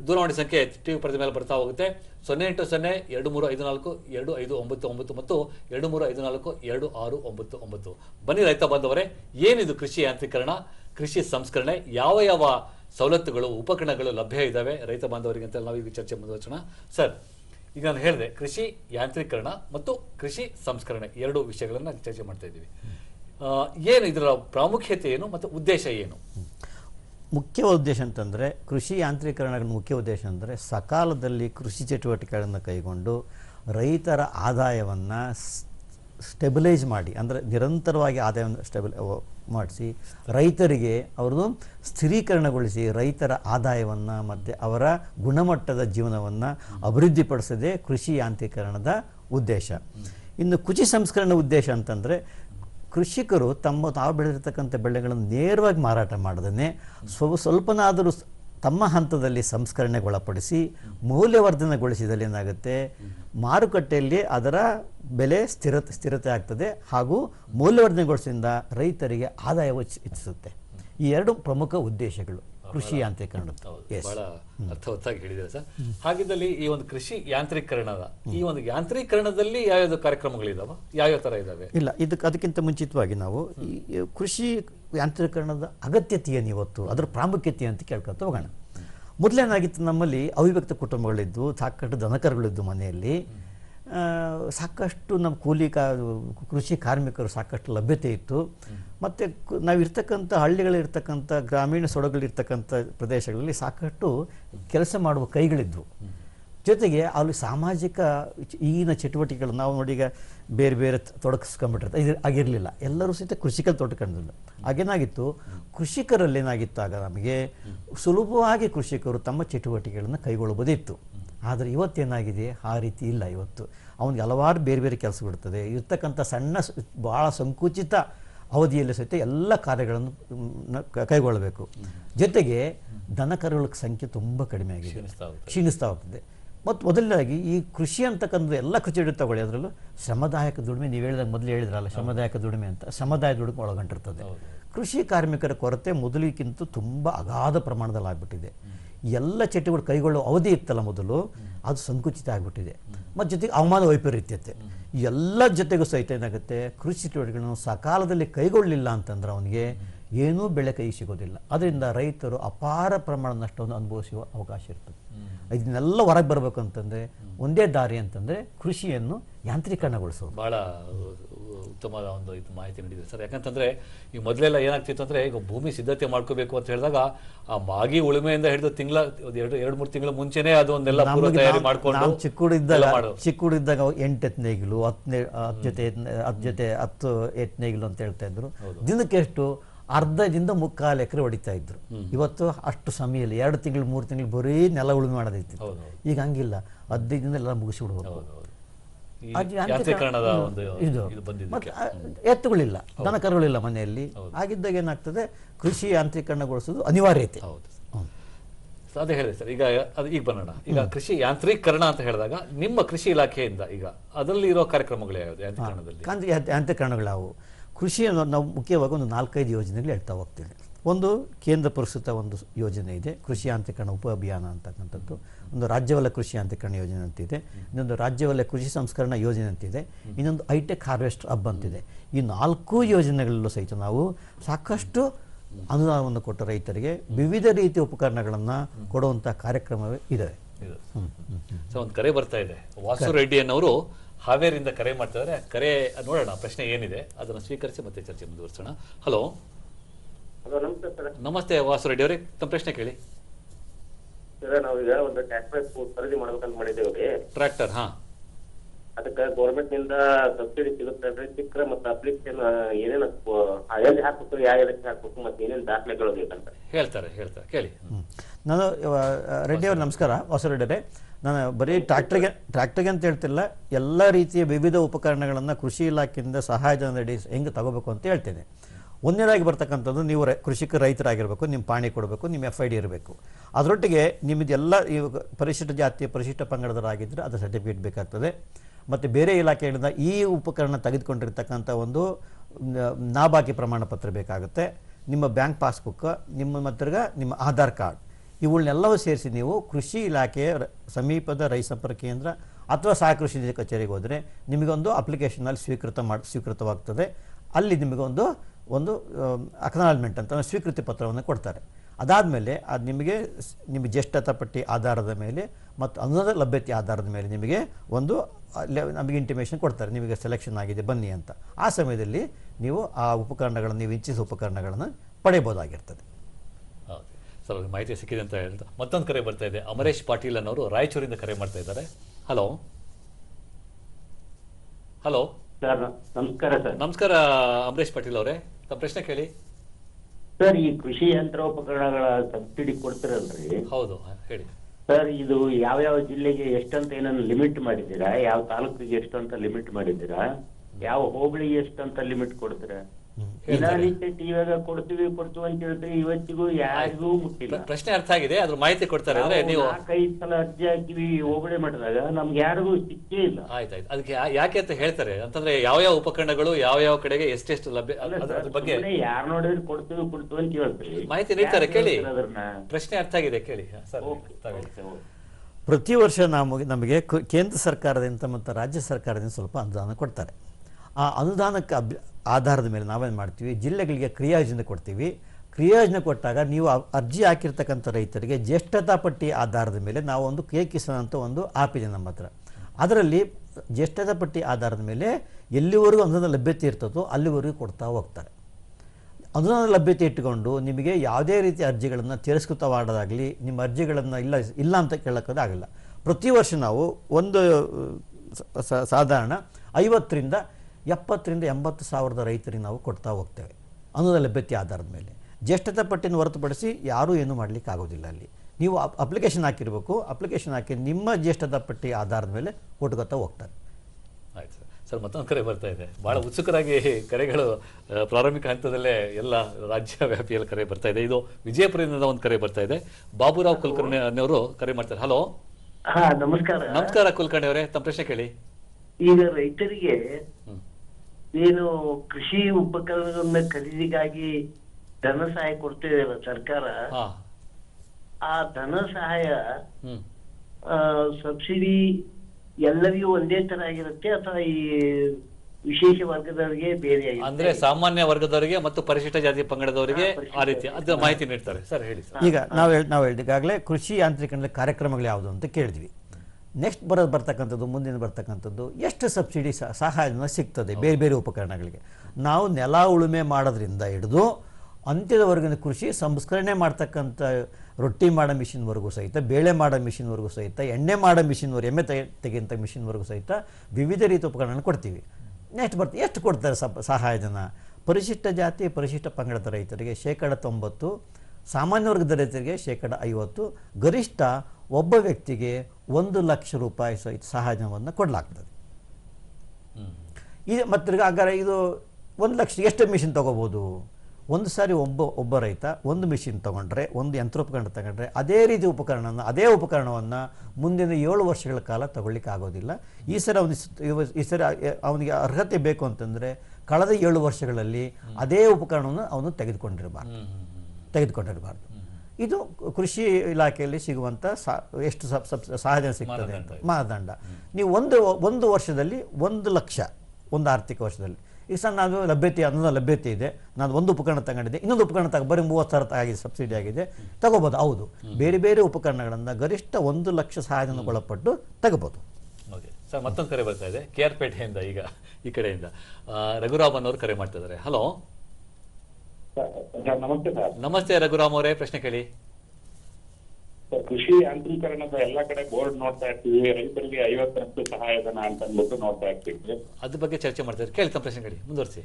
ದೂರವಾಣಿ ಸಂಖ್ಯೆ ಟಿವಿ ಪರದೆ ಮೇಲೆ ಬರ್ತಾ ಹೋಗುತ್ತೆ. ಸೊನ್ನೆ ಎಂಟು ಸೊನ್ನೆ ಎರಡು ಮೂರು ಐದು ನಾಲ್ಕು ಎರಡು ಐದು ಒಂಬತ್ತು ಒಂಬತ್ತು ಮತ್ತು ಎರಡು ಮೂರು ಐದು ನಾಲ್ಕು ಎರಡು ಆರು ಒಂಬತ್ತು ಒಂಬತ್ತು. ಬನ್ನಿ ರೈತ ಬಾಂಧವರೇ, ಏನಿದು ಕೃಷಿ ಯಾಂತ್ರೀಕರಣ, ಕೃಷಿ ಸಂಸ್ಕರಣೆ, ಯಾವ ಯಾವ ಸವಲತ್ತುಗಳು, ಉಪಕರಣಗಳು ಲಭ್ಯ ಇದ್ದಾವೆ ರೈತ ಬಾಂಧವರಿಗೆ ಅಂತ ನಾವು ಈಗ ಚರ್ಚೆ ಮುಂದುವರ್ಸೋಣ. ಸರ್, ಈಗ ನಾನು ಹೇಳಿದೆ ಕೃಷಿ ಯಾಂತ್ರೀಕರಣ ಮತ್ತು ಕೃಷಿ ಸಂಸ್ಕರಣೆ, ಎರಡು ವಿಷಯಗಳನ್ನು ಚರ್ಚೆ ಮಾಡ್ತಾ ಇದ್ದೀವಿ. ಏನು ಇದರ ಪ್ರಾಮುಖ್ಯತೆ ಏನು ಮತ್ತು ಉದ್ದೇಶ ಏನು? ಮುಖ್ಯ ಉದ್ದೇಶ ಅಂತಂದರೆ ಕೃಷಿ ಯಾಂತ್ರೀಕರಣಗಳ ಮುಖ್ಯ ಉದ್ದೇಶ ಅಂದರೆ ಸಕಾಲದಲ್ಲಿ ಕೃಷಿ ಚಟುವಟಿಕೆಗಳನ್ನು ಕೈಗೊಂಡು ರೈತರ ಆದಾಯವನ್ನು ಸ್ಟೆಬಿಲೈಸ್ ಮಾಡಿ, ಅಂದರೆ ನಿರಂತರವಾಗಿ ಆದಾಯವನ್ನು ಸ್ಟೆಬಿಲ್ ಮಾಡಿಸಿ ರೈತರಿಗೆ ಅವ್ರದ್ದು ಸ್ಥಿರೀಕರಣಗೊಳಿಸಿ ರೈತರ ಆದಾಯವನ್ನು ಮತ್ತು ಅವರ ಗುಣಮಟ್ಟದ ಜೀವನವನ್ನು ಅಭಿವೃದ್ಧಿಪಡಿಸೋದೇ ಕೃಷಿ ಯಾಂತ್ರೀಕರಣದ ಉದ್ದೇಶ. ಇನ್ನು ಕೃಷಿ ಸಂಸ್ಕರಣೆ ಉದ್ದೇಶ ಅಂತಂದರೆ ಕೃಷಿಕರು ತಮ್ಮ ತಾವು ಬೆಳೆದಿರ್ತಕ್ಕಂಥ ಬೆಳೆಗಳನ್ನು ನೇರವಾಗಿ ಮಾರಾಟ ಮಾಡದೇ ಸ್ವ ಸ್ವಲ್ಪನಾದರೂ ತಮ್ಮ ಹಂತದಲ್ಲಿ ಸಂಸ್ಕರಣೆಗೊಳಪಡಿಸಿ ಮೌಲ್ಯವರ್ಧನೆಗೊಳಿಸಿದಲ್ಲಿ ಏನಾಗುತ್ತೆ? ಮಾರುಕಟ್ಟೆಯಲ್ಲಿ ಅದರ ಬೆಲೆ ಸ್ಥಿರ, ಸ್ಥಿರತೆ ಆಗ್ತದೆ ಹಾಗೂ ಮೌಲ್ಯವರ್ಧನೆಗೊಳಿಸಿದ ರೈತರಿಗೆ ಆದಾಯವು ಹೆಚ್ಚ್- ಹೆಚ್ಚಿಸುತ್ತೆ. ಈ ಎರಡು ಪ್ರಮುಖ ಉದ್ದೇಶಗಳು. ಕೃಷಿ ಯಾಂತ್ರೀಕರಣ. ಬಹಳ ಅರ್ಥವತ್ತಾಗಿ ಹೇಳಿದ್ರೆ ಸರ್. ಹಾಗಿದ್ದಲ್ಲಿ ಈ ಒಂದು ಕೃಷಿ ಯಾಂತ್ರೀಕರಣದ ಈ ಒಂದು ಯಾಂತ್ರೀಕರಣದಲ್ಲಿ ಯಾವ್ಯಾವ ಕಾರ್ಯಕ್ರಮಗಳಿದಾವ? ಯಾವ ತರ ಇದಾವೆ? ಇಲ್ಲ ಇದಕ್ಕೆ ಅದಕ್ಕಿಂತ ಮುಂಚಿತವಾಗಿ ನಾವು ಈ ಕೃಷಿ ಯಾಂತ್ರೀಕರಣದ ಅಗತ್ಯತೆ ಏನು ಇವತ್ತು ಅದರ ಪ್ರಾಮುಖ್ಯತೆ ಅಂತ ಕೇಳ್ಕೊತ ಹೋಗೋಣ. ಮೊದಲೇನಾಗಿತ್ತು ನಮ್ಮಲ್ಲಿ ಅವಿಭಕ್ತ ಕುಟುಂಬಗಳಿದ್ದು ಸಾಕಷ್ಟು ದನಕರುಗಳಿದ್ದು ಮನೆಯಲ್ಲಿ. ಸಾಕಷ್ಟು ನಮ್ಮ ಕೂಲಿ ಕಾ ಕೃಷಿ ಕಾರ್ಮಿಕರು ಸಾಕಷ್ಟು ಲಭ್ಯತೆ ಇತ್ತು. ಮತ್ತು ನಾವು ಇರ್ತಕ್ಕಂಥ ಹಳ್ಳಿಗಳಿರ್ತಕ್ಕಂಥ ಗ್ರಾಮೀಣ ಸೊಡಗಳಿರ್ತಕ್ಕಂಥ ಪ್ರದೇಶಗಳಲ್ಲಿ ಸಾಕಷ್ಟು ಕೆಲಸ ಮಾಡುವ ಕೈಗಳಿದ್ವು. ಜೊತೆಗೆ ಅಲ್ಲಿ ಸಾಮಾಜಿಕ ಈಗಿನ ಚಟುವಟಿಕೆಗಳು ನಾವು ನೋಡಿ ಈಗ ಬೇರೆ ಬೇರೆ ತೊಡಗಿಸ್ಕೊಂಡ್ಬಿಟ್ಟಿರ್ತಾರೆ ಇದು ಆಗಿರಲಿಲ್ಲ. ಎಲ್ಲರೂ ಸಹಿತ ಕೃಷಿಕಲ್ಲಿ ತೊಡ್ಕೊಂಡಿಲ್ಲ ಹಾಗೇನಾಗಿತ್ತು? ಕೃಷಿಕರಲ್ಲಿ ಏನಾಗಿತ್ತಾಗ ನಮಗೆ ಸುಲಭವಾಗಿ ಕೃಷಿಕರು ತಮ್ಮ ಚಟುವಟಿಕೆಗಳನ್ನು ಕೈಗೊಳ್ಳಬಹುದಿತ್ತು ಆದರೆ ಇವತ್ತೇನಾಗಿದೆ? ಆ ರೀತಿ ಇಲ್ಲ ಇವತ್ತು. ಅವನಿಗೆ ಹಲವಾರು ಬೇರೆ ಬೇರೆ ಕೆಲಸ ಬಿಡ್ತದೆ ಇರ್ತಕ್ಕಂಥ ಸಣ್ಣ ಭಾಳ ಸಂಕುಚಿತ ಅವಧಿಯಲ್ಲಿ ಸಹಿತ ಎಲ್ಲ ಕಾರ್ಯಗಳನ್ನು ಕೈಗೊಳ್ಳಬೇಕು. ಜೊತೆಗೆ ದನಕರುಗಳ ಸಂಖ್ಯೆ ತುಂಬ ಕಡಿಮೆ ಆಗಿದೆ. ಕ್ಷೀಣಿಸ್ತಾ ಹೋಗ್ತದೆ. ಕ್ಷೀಣಿಸ್ತಾ ಹೋಗ್ತದೆ. ಮತ್ತು ಮೊದಲನೇದಾಗಿ ಈ ಕೃಷಿ ಅಂತಕ್ಕಂಥ ಎಲ್ಲ ಕೃಷಿ ತಗೊಳ್ಳಿ. ಅದರಲ್ಲೂ ಶ್ರಮದಾಯಕ ದುಡಿಮೆ ನೀವು ಹೇಳಿದಾಗ ಮೊದಲು ಹೇಳಿದ್ರಲ್ಲ ಶ್ರಮದಾಯಕ ದುಡಿಮೆ ಅಂತ. ಶ್ರಮದಾಯ ದುಡಿಮೆ ಒಳಗೊಂಡಿರ್ತದೆ ಕೃಷಿ ಕಾರ್ಮಿಕರ ಕೊರತೆ ಮೊದಲಿಗಿಂತ ತುಂಬ ಅಗಾಧ ಪ್ರಮಾಣದಲ್ಲಿ ಆಗ್ಬಿಟ್ಟಿದೆ ಎಲ್ಲ ಚಟುವಟಿಕೆ ಕೈಗೊಳ್ಳುವ ಅವಧಿ ಇತ್ತಲ್ಲ ಮೊದಲು ಅದು ಸಂಕುಚಿತ ಆಗಿಬಿಟ್ಟಿದೆ. ಮತ್ತು ಜೊತೆಗೆ ಹವಾಮಾನ ವೈಪರೀತ್ಯತೆ. ಎಲ್ಲ ಜೊತೆಗೂ ಸಹಿತ ಏನಾಗುತ್ತೆ ಕೃಷಿ ಚಟುವಟಿಕೆಗಳನ್ನು ಸಕಾಲದಲ್ಲಿ ಕೈಗೊಳ್ಳಲಿಲ್ಲ ಅಂತಂದ್ರೆ ಅವನಿಗೆ ಏನೂ ಬೆಳೆ ಕೈ ಸಿಗೋದಿಲ್ಲ. ಅದರಿಂದ ರೈತರು ಅಪಾರ ಪ್ರಮಾಣದ ನಷ್ಟವನ್ನು ಅನುಭವಿಸುವ ಅವಕಾಶ ಇರ್ತದೆ. ಇದನ್ನೆಲ್ಲ ಹೊರಗೆ ಬರಬೇಕು ಅಂತಂದರೆ ಒಂದೇ ದಾರಿ ಅಂತಂದರೆ ಕೃಷಿಯನ್ನು ಯಾಂತ್ರೀಕರಣಗೊಳಿಸೋದು. ಬಹಳ ಉತ್ತಮವಾದ ಒಂದು ಇದು ಮಾಹಿತಿ ನೀಡಿದೆ ಸರ್ ಯಾಕಂತಂದ್ರೆ ಈ ಮೊದಲೆಲ್ಲ ಏನಾಗ್ತಿತ್ತು ಅಂದ್ರೆ ಈಗ ಭೂಮಿ ಸಿದ್ಧತೆ ಮಾಡ್ಕೋಬೇಕು ಅಂತ ಹೇಳಿದಾಗ ಆ ಮಾಗಿ ಉಳುಮೆಯಿಂದ ಹಿಡಿದು ತಿಂಗಳ ಎರಡು ಎರಡು ಮೂರು ತಿಂಗಳ ಮುಂಚೆನೆ ಅದೊಂದೆಲ್ಲ ತಯಾರಿ ಮಾಡ್ಕೊಂಡು ಚಿಕ್ಕುಡಿದ್ದಾಗ ಚಿಕ್ಕುಡಿದ್ದಾಗ ಎತ್ನೇಗಿಲು ಹತ್ತನೇ ಹತ್ತು ಜೊತೆ ಹತ್ತು ಜೊತೆ ಹತ್ತು ಎತ್ತನೇಗಿಲು ಅಂತ ಹೇಳ್ತಾ ಇದ್ರು. ದಿನಕ್ಕೆ ಎಷ್ಟು? ಅರ್ಧದಿಂದ ಮುಕ್ಕಾಲು ಎಕರೆ ಹೊಡಿತಾ ಇದ್ರು. ಇವತ್ತು ಅಷ್ಟು ಸಮಯ ಇಲ್ಲ ಎರಡು ತಿಂಗಳು ಮೂರು ತಿಂಗಳು ಬರೀ ನೆಲ ಉಳುಮೆ ಮಾಡೋದೈತಿ ಹೌದು, ಈಗ ಹಂಗಿಲ್ಲ. ಹದಿನೈದು ದಿನ ಎಲ್ಲ ಒಂದು ಇದು. ಮತ್ತೆ ಎತ್ತುಗಳಿಲ್ಲ. ದನ ಕರುಗಳಿಲ್ಲ ಮನೆಯಲ್ಲಿ. ಆಗಿದ್ದಾಗ ಏನಾಗ್ತದೆ? ಕೃಷಿ ಯಾಂತ್ರೀಕರಣಗೊಳಿಸೋದು ಅನಿವಾರ್ಯತೆ. ಹೌದು. ಅದೇ ಹೇಳಿದೆ ಸರ್. ಈಗ ಅದು ಈಗ ಬರೋಣ. ಈಗ ಕೃಷಿ ಯಾಂತ್ರೀಕರಣ ಅಂತ ಹೇಳಿದಾಗ ನಿಮ್ಮ ಕೃಷಿ ಇಲಾಖೆಯಿಂದ ಈಗ ಅದರಲ್ಲಿ ಇರೋ ಕಾರ್ಯಕ್ರಮಗಳು ಯಾವುದು ಯಾಂತ್ರೀಕರಣದಲ್ಲಿ? ಕಾಂತಿ ಯಾಂತ್ರೀಕರಣಗಳಾವು. ಕೃಷಿಯನ್ನು ನಾವು ಮುಖ್ಯವಾಗಿ ಒಂದು ನಾಲ್ಕೈದು ಯೋಜನೆಗಳು ಹೇಳ್ತಾ ಹೋಗ್ತೀವಿ. ಒಂದು ಕೇಂದ್ರ ಪುರಸ್ಕೃತ ಒಂದು ಯೋಜನೆ ಇದೆ. ಕೃಷಿ ಯಾಂತ್ರೀಕರಣ ಉಪ ಅಭಿಯಾನ ಅಂತಕ್ಕಂಥದ್ದು. ಒಂದು ರಾಜ್ಯವಲ್ಲ ಕೃಷಿ ಯಾಂತ್ರೀಕರಣ ಯೋಜನೆ ಅಂತಿದೆ. ಇನ್ನೊಂದು ರಾಜ್ಯವಲ್ಲ ಕೃಷಿ ಸಂಸ್ಕರಣಾ ಯೋಜನೆ ಅಂತಿದೆ. ಇನ್ನೊಂದು ಐಟೆಕ್ ಹಾರ್ವೆಸ್ಟ್ ಹಬ್ ಅಂತಿದೆ. ಈ ನಾಲ್ಕು ಯೋಜನೆಗಳಲ್ಲೂ ಸಹಿತ ನಾವು ಸಾಕಷ್ಟು ಅನುದಾನವನ್ನು ಕೊಟ್ಟ ರೈತರಿಗೆ ವಿವಿಧ ರೀತಿಯ ಉಪಕರಣಗಳನ್ನು ಕೊಡುವಂಥ ಕಾರ್ಯಕ್ರಮವೇ ಇದೆ. ಸೊ ಒಂದು ಕರೆ ಬರ್ತಾ ಇದೆ. ವಾಸು ರೆಡ್ಡಿ ಅನ್ನೋರು ಹಾವೇರಿಂದ ಕರೆ ಮಾಡ್ತಾ ಇದ್ದಾರೆ ಕರೆ ನೋಡೋಣ ಪ್ರಶ್ನೆ ಏನಿದೆ? ಅದನ್ನು ಸ್ವೀಕರಿಸಿ ಮತ್ತೆ ಚರ್ಚೆ ಮುಂದುವರಿಸೋಣ. ಹಲೋ ಹಲೋ ನಮಸ್ತೆ ಸರ್. ನಮಸ್ತೆ ವಾಸು ರೆಡ್ಡಿ ಅವರೇ ತಮ್ಮ ಪ್ರಶ್ನೆ ಕೇಳಿ. ಸರ್ ನಾವೀಗ ಒಂದು ಟ್ರ್ಯಾಕ್ಟರ್ ಖರೀದಿ ಮಾಡ್ಬೇಕಂತ ಮಾಡಿದ್ದೇವೆ ರೀ ಟ್ರ್ಯಾಕ್ಟರ್ ಹಾ. ಅದಕ್ಕೆ ಗೌರ್ಮೆಂಟ್ನಿಂದ ಸಬ್ಸಿಡಿ ಸಿಗುತ್ತಲ್ರಿ ಸಿಕ್ಕರೆ ಮತ್ತೆ ಅಪ್ಲಿಕೇಶನ್ ಏನೇನು ಎಲ್ಲಿ ಹಾಕ್ಬೇಕು ಯಾವ ಎಲ್ಲಿ ಹಾಕ್ಬೇಕು ಮತ್ತೆ ಏನೇನು ದಾಖಲೆಗಳು ಬೇಕಂತ ಹೇಳ್ತಾರೆ ಹೇಳ್ತಾರೆ. ಕೇಳಿ. ಹ್ಮ್. ನಾನು ರೆಡ್ಡಿ ಅವ್ರ ನಮಸ್ಕಾರ. ಹೊಸ ರೆಡ್ಡಿ ನಾನು ಬರೀ ಟ್ರ್ಯಾಕ್ಟರ್ಗೆ ಟ್ರ್ಯಾಕ್ಟರ್ಗೆ ಅಂತ ಹೇಳ್ತಿಲ್ಲ. ಎಲ್ಲ ರೀತಿಯ ವಿವಿಧ ಉಪಕರಣಗಳನ್ನು ಕೃಷಿ ಇಲಾಖೆಯಿಂದ ಸಹಾಯದ ಹೆಂಗೆ ತಗೋಬೇಕು ಅಂತ ಹೇಳ್ತೇನೆ ಒಂದನೇದಾಗಿ ಬರ್ತಕ್ಕಂಥದ್ದು ನೀವು ರೈ- ಕೃಷಿಕ ರೈತರಾಗಿರಬೇಕು ನಿಮ್ಮ ಪಾಣಿ ಕೊಡಬೇಕು ನಿಮ್ಮ ಎಫ್ ಐ ಡಿ ಇರಬೇಕು. ಅದರೊಟ್ಟಿಗೆ ನಿಮ್ಮದೆಲ್ಲ ಇವಾಗ ಪರಿಶಿಷ್ಟ ಜಾತಿಯ ಪರಿಶಿಷ್ಟ ಪಂಗಡದವರಾಗಿದ್ದರೆ ಅದರ ಸರ್ಟಿಫಿಕೇಟ್ ಬೇಕಾಗ್ತದೆ. ಮತ್ತು ಬೇರೆ ಇಲಾಖೆಗಳಿಂದ ಈ ಉಪಕರಣ ತೆಗೆದುಕೊಂಡಿರ್ತಕ್ಕಂಥ ಒಂದು ನಾಬಾಕಿ ಪ್ರಮಾಣ ಪತ್ರ ಬೇಕಾಗುತ್ತೆ. ನಿಮ್ಮ ಬ್ಯಾಂಕ್ ಪಾಸ್ಬುಕ್, ನಿಮ್ಮ ಮತ್ತಿರ್ಗ ನಿಮ್ಮ ಆಧಾರ್ ಕಾರ್ಡ್ ಇವುಗಳನ್ನೆಲ್ಲವೂ ಸೇರಿಸಿ ನೀವು ಕೃಷಿ ಇಲಾಖೆಯ ಸಮೀಪದ ರೈ ಸಂಪರ್ಕ ಕೇಂದ್ರ ಅಥವಾ ಸಹ ಕೃಷಿ ಕಚೇರಿಗೆ ಹೋದರೆ ನಿಮಗೊಂದು ಅಪ್ಲಿಕೇಶನಲ್ಲಿ ಸ್ವೀಕೃತ ಮಾಡಿ, ಸ್ವೀಕೃತವಾಗ್ತದೆ. ಅಲ್ಲಿ ನಿಮಗೊಂದು ಒಂದು ಅಕ್ನಾಲ್ಮೆಂಟ್ ಅಂತ ಸ್ವೀಕೃತಿ ಪತ್ರವನ್ನು ಕೊಡ್ತಾರೆ. ಅದಾದಮೇಲೆ ಅದು ನಿಮಗೆ ನಿಮ್ಮ ಜ್ಯೇಷ್ಠತಾ ಪಟ್ಟಿ ಆಧಾರದ ಮೇಲೆ ಮತ್ತು ಅನುದಾನ ಲಭ್ಯತೆ ಆಧಾರದ ಮೇಲೆ ನಿಮಗೆ ಒಂದು ನಮಗೆ ಇಂಟಿಮೇಷನ್ ಕೊಡ್ತಾರೆ. ನಿಮಗೆ ಸೆಲೆಕ್ಷನ್ ಆಗಿದೆ, ಬನ್ನಿ ಅಂತ. ಆ ಸಮಯದಲ್ಲಿ ನೀವು ಆ ಉಪಕರಣಗಳನ್ನು, ನೀವು ಇಚ್ಛಿಸುವ ಉಪಕರಣಗಳನ್ನು ಪಡೆಯಬಹುದಾಗಿರ್ತದೆ. ಹೌದು. ಸರ್ ಮಾಹಿತಿ ಸಿಕ್ಕಿದೆ ಅಂತ ಹೇಳ್ತಾ, ಮತ್ತೊಂದು ಕರೆ ಬರ್ತಾ ಇದೆ. ಅಮರೇಶ್ ಪಾಟೀಲ್ ಅನ್ನೋರು ರಾಯಚೂರಿಂದ ಕರೆ ಮಾಡ್ತಾ ಇದ್ದಾರೆ. ಹಲೋ? ಹಲೋ? ಸರ್ ನಮಸ್ಕಾರ ಸರ್. ನಮಸ್ಕಾರ ಅಂಬರೀಶ್ ಪಾಟೀಲ್ ಅವರೇ. ತಮ್ಮ ಪ್ರಶ್ನೆ ಕೇಳಿ. ಸರ್ ಈ ಕೃಷಿ ಯಂತ್ರೋಪಕರಣಗಳ ಸಬ್ಸಿಡಿ ಕೊಡ್ತಿರಲ್ರಿ? ಹೌದು ಹೇಳಿ. ಸರ್ ಇದು ಯಾವ ಯಾವ ಜಿಲ್ಲೆಗೆ ಎಷ್ಟಂತ ಏನನ್ನ ಲಿಮಿಟ್ ಮಾಡಿದ್ದೀರಾ? ಯಾವ ತಾಲೂಕಿಗೆ ಎಷ್ಟು ಅಂತ ಲಿಮಿಟ್ ಮಾಡಿದ್ದೀರಾ? ಯಾವ ಹೋಬಳಿಗೆ ಎಷ್ಟಂತ ಲಿಮಿಟ್ ಕೊಡ್ತೀರಾ? ದಿನನಿತ್ಯ ಟಿವಿಯಾಗ ಕೊಡ್ತೀವಿ ಕೊಡ್ತೀವಿ ಅಂತ ಹೇಳ್ತೀವಿ ಇವತ್ತಿಗೂ ಯಾರಿಗೂ ಮುಟ್ಟಿಲ್ಲ. ಪ್ರಶ್ನೆ ಅರ್ಥ ಆಗಿದೆ ಅದ್ರ ಮಾಹಿತಿ ಕೊಡ್ತಾರೆ ಅಂದ್ರೆ ನೀವು ನಾಲ್ಕೈದು ಸಲ ಅರ್ಜಿ ಹಾಕಿವಿ ಹೋಬಳಿ ಮಾಡಿದಾಗ ನಮ್ಗೆ ಯಾರಿಗೂ ಸಿಕ್ಕೇ ಇಲ್ಲ. ಆಯ್ತಾಯ್ತು. ಅದಕ್ಕೆ ಯಾಕೆ ಅಂತ ಹೇಳ್ತಾರೆ? ಅಂತಂದ್ರೆ ಯಾವ ಯಾವ ಉಪಕರಣಗಳು ಯಾವ ಯಾವ ಕಡೆಗೆ ಎಷ್ಟೆಷ್ಟು ಲಭ್ಯ ಅಲ್ಲ ಅದ್ರ- ಬಗ್ಗೆ ಯಾರು ನೋಡಿದ್ರೆ ಕೊಡ್ತೀವಿ ಕೊಡ್ತೀವಿ ಅಂತ ಹೇಳ್ತೀವಿ ಮಾಹಿತಿ ನೀಡ್ತಾರೆ ಕೇಳಿ. ಪ್ರಶ್ನೆ ಅರ್ಥ ಆಗಿದೆ ಕೇಳಿ. ಪ್ರತಿ ವರ್ಷ ನಮಗೆ ನಮಗೆ ಕೇಂದ್ರ ಸರ್ಕಾರದಿಂದ ಮತ್ತು ರಾಜ್ಯ ಸರ್ಕಾರದಿಂದ ಸ್ವಲ್ಪ ಅನುದಾನ ಕೊಡ್ತಾರೆ. ಆ ಅನುದಾನಕ್ಕೆ ಅಬ್ ಆಧಾರದ ಮೇಲೆ ನಾವೇನು ಮಾಡ್ತೀವಿ, ಜಿಲ್ಲೆಗಳಿಗೆ ಕ್ರಿಯಾಯೋಜನೆ ಕೊಡ್ತೀವಿ. ಕ್ರಿಯಾಯೋಜನೆ ಕೊಟ್ಟಾಗ ನೀವು ಅರ್ಜಿ ಹಾಕಿರ್ತಕ್ಕಂಥ ರೈತರಿಗೆ ಜ್ಯೇಷ್ಠತಾ ಪಟ್ಟಿ ಆಧಾರದ ಮೇಲೆ ನಾವು ಒಂದು ಕೆ ಕಿಸಾನ್ ಅಂತ ಒಂದು ಆಪ್ ಇದೆ ನಮ್ಮ ಹತ್ರ. ಅದರಲ್ಲಿ ಜ್ಯೇಷ್ಠತಾ ಪಟ್ಟಿ ಆಧಾರದ ಮೇಲೆ ಎಲ್ಲಿವರೆಗೂ ಅನುದಾನ ಲಭ್ಯತೆ ಇರ್ತದೋ ಅಲ್ಲಿವರೆಗೂ ಕೊಡ್ತಾ ಹೋಗ್ತಾರೆ. ಅನುದಾನ ಲಭ್ಯತೆ ಇಟ್ಟುಕೊಂಡು ನಿಮಗೆ ಯಾವುದೇ ರೀತಿ ಅರ್ಜಿಗಳನ್ನು ತಿರಸ್ಕೃತ ಮಾಡೋದಾಗಲಿ, ನಿಮ್ಮ ಅರ್ಜಿಗಳನ್ನು ಇಲ್ಲ ಇಲ್ಲ ಅಂತ ಕೇಳೋಕ್ಕೋದು ಆಗಲ್ಲ. ಪ್ರತಿ ವರ್ಷ ನಾವು ಒಂದು ಸಾಧಾರಣ ಐವತ್ತರಿಂದ ಎಪ್ಪತ್ತರಿಂದ ಎಂಬತ್ತು ಸಾವಿರದ ರೈತರಿಗೆ ನಾವು ಕೊಡ್ತಾ ಹೋಗ್ತೇವೆ. ಅನ್ನೋದ ಲಭ್ಯತೆ ಆಧಾರದ ಮೇಲೆ. ಜ್ಯೇಷ್ಠತಾ ಪಟ್ಟಿನ ಹೊರತುಪಡಿಸಿ ಯಾರೂ ಏನೂ ಮಾಡಲಿಕ್ಕೆ ಆಗೋದಿಲ್ಲ ಅಲ್ಲಿ. ನೀವು ಅಪ್ಲಿಕೇಶನ್ ಹಾಕಿರಬೇಕು. ಅಪ್ಲಿಕೇಶನ್ ಹಾಕಿ ನಿಮ್ಮ ಜ್ಯೇಷ್ಠತಾ ಪಟ್ಟಿ ಆಧಾರದ ಮೇಲೆ ಕೊಟ್ಕೊತಾ ಹೋಗ್ತಾರೆ. ಆಯ್ತು ಸರ್. ಸರ್ ಮತ್ತೊಂದು ಕರೆ ಬರ್ತಾ ಇದೆ. ಭಾಳ ಉತ್ಸುಕರಾಗಿ ಕರೆಗಳು ಪ್ರಾರಂಭಿಕ ಹಂತದಲ್ಲೇ ಎಲ್ಲ ರಾಜ್ಯ ವ್ಯಾಪಿಯಲ್ಲಿ ಕರೆ ಬರ್ತಾ ಇದೆ. ಇದು ವಿಜಯಪುರದಿಂದ ಒಂದು ಕರೆ ಬರ್ತಾ ಇದೆ. ಬಾಬುರಾವ್ ಕುಲಕರ್ಣಿ ಅನ್ನೋರು ಕರೆ ಮಾಡ್ತಾರೆ. ಹಲೋ. ಹಾ ನಮಸ್ಕಾರ. ನಮಸ್ಕಾರ ಕುಲಕರ್ಣಿ ಅವರೇ. ತಮ್ಮ ಪ್ರಶ್ನೆ ಕೇಳಿ. ಈಗ ರೈತರಿಗೆ. ಏನು ಕೃಷಿ ಉಪಕರಣಗಳನ್ನ ಖರೀದಿಗಾಗಿ ಧನ ಸಹಾಯ ಕೊಡ್ತಿದೆಯಲ್ಲ ಸರ್ಕಾರ ಆ ಧನ ಸಹಾಯ ಹ್ಮ್. ಆ, ಸಬ್ಸಿಡಿ ಎಲ್ಲರಿಗೂ ಒಂದೇ ತರ ಆಗಿರುತ್ತೆ ಅಥವಾ ಈ ವಿಶೇಷ ವರ್ಗದವರಿಗೆ ಬೇರೆ? ಅಂದ್ರೆ ಸಾಮಾನ್ಯ ವರ್ಗದವರಿಗೆ ಮತ್ತು ಪರಿಶಿಷ್ಟ ಜಾತಿ ಪಂಗಡದವರಿಗೆ ಆ ರೀತಿ ಅದ್ರ ಮಾಹಿತಿ ನೀಡ್ತಾರೆ. ಸರ್ ಹೇಳಿ ಸರ್. ಈಗ ನಾವು ನಾವು ಹೇಳಿದ ಈಗಾಗಲೇ ಕೃಷಿ ಯಾಂತ್ರಿಕ ಕಾರ್ಯಕ್ರಮಗಳು ಯಾವುದು ಅಂತ ಕೇಳಿದ್ವಿ. ನೆಕ್ಸ್ಟ್ ಬರೋದು ಬರ್ತಕ್ಕಂಥದ್ದು, ಮುಂದಿನ ಬರ್ತಕ್ಕಂಥದ್ದು, ಎಷ್ಟು ಸಬ್ಸಿಡಿ ಸಹಾಯನ ಸಿಗ್ತದೆ ಬೇರೆ ಬೇರೆ ಉಪಕರಣಗಳಿಗೆ. ನಾವು ನೆಲ ಉಳುಮೆ ಮಾಡೋದ್ರಿಂದ ಹಿಡಿದು ಅಂತ್ಯದವರೆಗಿನ ಕೃಷಿ ಸಂಸ್ಕರಣೆ ಮಾಡ್ತಕ್ಕಂಥ ರೊಟ್ಟಿ ಮಾಡೋ ಮಿಷಿನ್ವರೆಗೂ ಸಹಿತ, ಬೇಳೆ ಮಾಡೋ ಮಿಷಿನ್ವರೆಗೂ ಸಹಿತ, ಎಣ್ಣೆ ಮಾಡೋ ಮಿಷಿನ್ವರೆಗೂ, ಎಮ್ಮೆ ತೆಗೆ ತೆಗೆಯಂಥ ಮಿಷಿನ್ವರೆಗೂ ಸಹಿತ ವಿವಿಧ ರೀತಿಯ ಉಪಕರಣಗಳನ್ನು ಕೊಡ್ತೀವಿ. ನೆಕ್ಸ್ಟ್ ಬರ್ತೀವಿ ಎಷ್ಟು ಕೊಡ್ತಾರೆ ಸಬ್ ಸಹಾಯಧನ? ಪರಿಶಿಷ್ಟ ಜಾತಿ, ಪರಿಶಿಷ್ಟ ಪಂಗಡದ ರೈತರಿಗೆ ಶೇಕಡ ತೊಂಬತ್ತು ಸಾಮಾನ್ಯ ವರ್ಗದ ರೈತರಿಗೆ ಶೇಕಡ ಐವತ್ತು, ಗರಿಷ್ಠ ಒಬ್ಬ ವ್ಯಕ್ತಿಗೆ ಒಂದು ಲಕ್ಷ ರೂಪಾಯಿ ಸಹಿತ ಸಹಾಯಧನವನ್ನು ಕೊಡಲಾಗ್ತದೆ. ಇದು ಮತ್ತು ಹಾಗಾದ್ರೆ ಇದು ಒಂದು ಲಕ್ಷ ಎಷ್ಟು ಮಿಷಿನ್ ತೊಗೋಬೋದು? ಒಂದು ಸಾರಿ ಒಬ್ಬ ಒಬ್ಬ ರೈತ ಒಂದು ಮಿಷಿನ್ ತೊಗೊಂಡ್ರೆ ಒಂದು ಯಂತ್ರೋಪಕರಣ ತಗೊಂಡ್ರೆ ಅದೇ ರೀತಿ ಉಪಕರಣವನ್ನು ಅದೇ ಉಪಕರಣವನ್ನು ಮುಂದಿನ ಏಳು ವರ್ಷಗಳ ಕಾಲ ತಗೊಳ್ಳಿಕ್ಕೆ ಆಗೋದಿಲ್ಲ. ಈ ಸರಿ ಅವನು ಈ ಸರಿ ಅವನಿಗೆ ಅರ್ಹತೆ ಬೇಕು ಅಂತಂದರೆ ಕಳೆದ ಏಳು ವರ್ಷಗಳಲ್ಲಿ ಅದೇ ಉಪಕರಣವನ್ನು ಅವನು ತೆಗೆದುಕೊಂಡಿರಬಾರ್ದು. ತೆಗೆದುಕೊಂಡಿರಬಾರ್ದು. ಇದು ಕೃಷಿ ಇಲಾಖೆಯಲ್ಲಿ ಸಿಗುವಂಥ ಸಾ ಎಷ್ಟು ಸಬ್ ಸಬ್ ಸಹಾಯಧನ ಸಿಗ್ತದೆ ಅಂತ. ಮಾನದಂಡ. ನೀವು ಒಂದು ಒಂದು ವರ್ಷದಲ್ಲಿ ಒಂದು ಲಕ್ಷ ಒಂದು ಆರ್ಥಿಕ ವರ್ಷದಲ್ಲಿ. ಈಗ ಸರ್ ನಾನು ಲಭ್ಯತೆ ಅನ್ನೋದು ಲಭ್ಯತೆ ಇದೆ. ನಾನು ಒಂದು ಉಪಕರಣ ತಗೊಂಡಿದ್ದೆ ಇನ್ನೊಂದು ಉಪಕರಣ ತಗ ಬರೀ ಮೂವತ್ತು ಸಾವಿರ ಆಗಿದೆ ಸಬ್ಸಿಡಿ ಆಗಿದೆ. ತಗೋಬೋದು ಹೌದು. ಬೇರೆ ಬೇರೆ ಉಪಕರಣಗಳನ್ನು ಗರಿಷ್ಠ ಒಂದು ಲಕ್ಷ ಸಹಾಯಧನ ಒಳಪಟ್ಟು ತಗೋಬೋದು. ಓಕೆ. ಸರ್ ಮತ್ತೊಂದು ಕರೆ ಬರ್ತಾ ಇದೆ. ಕೆ ಆರ್ ಪೇಟೆಯಿಂದ ಈಗ ಈ ಕಡೆಯಿಂದ. ರಘುರಾಮನ್ ಅವರು ಕರೆ ಮಾಡ್ತಾ ಇದ್ದಾರೆ. ಹಲೋ. ನಮಸ್ತೆ ಸರ್. ನಮಸ್ತೆ ರಘುರಾಮ್ ಅವರೇ ಪ್ರಶ್ನೆ ಕೇಳಿ. ಕೃಷಿ ಯಾಂತ್ರೀಕರಣದ ಎಲ್ಲಾ ಕಡೆ ಬೋರ್ಡ್ ನೋಡ್ತಾ ಇರ್ತೀವಿ ರೈತರಿಗೆ ಐವತ್ತರಷ್ಟು ಸಹಾಯಧನ ಅಂತ ಅಂದ್ಬಿಟ್ಟು ನೋಡ್ತಾ ಇರ್ತೀವಿ. ಅದ್ರ ಬಗ್ಗೆ ಚರ್ಚೆ ಮಾಡ್ತಾರೆ ಕೇಳಿ ತಮ್ಮ ಪ್ರಶ್ನೆ ಕೇಳಿ ಮುಂದುವರಿಸಿ.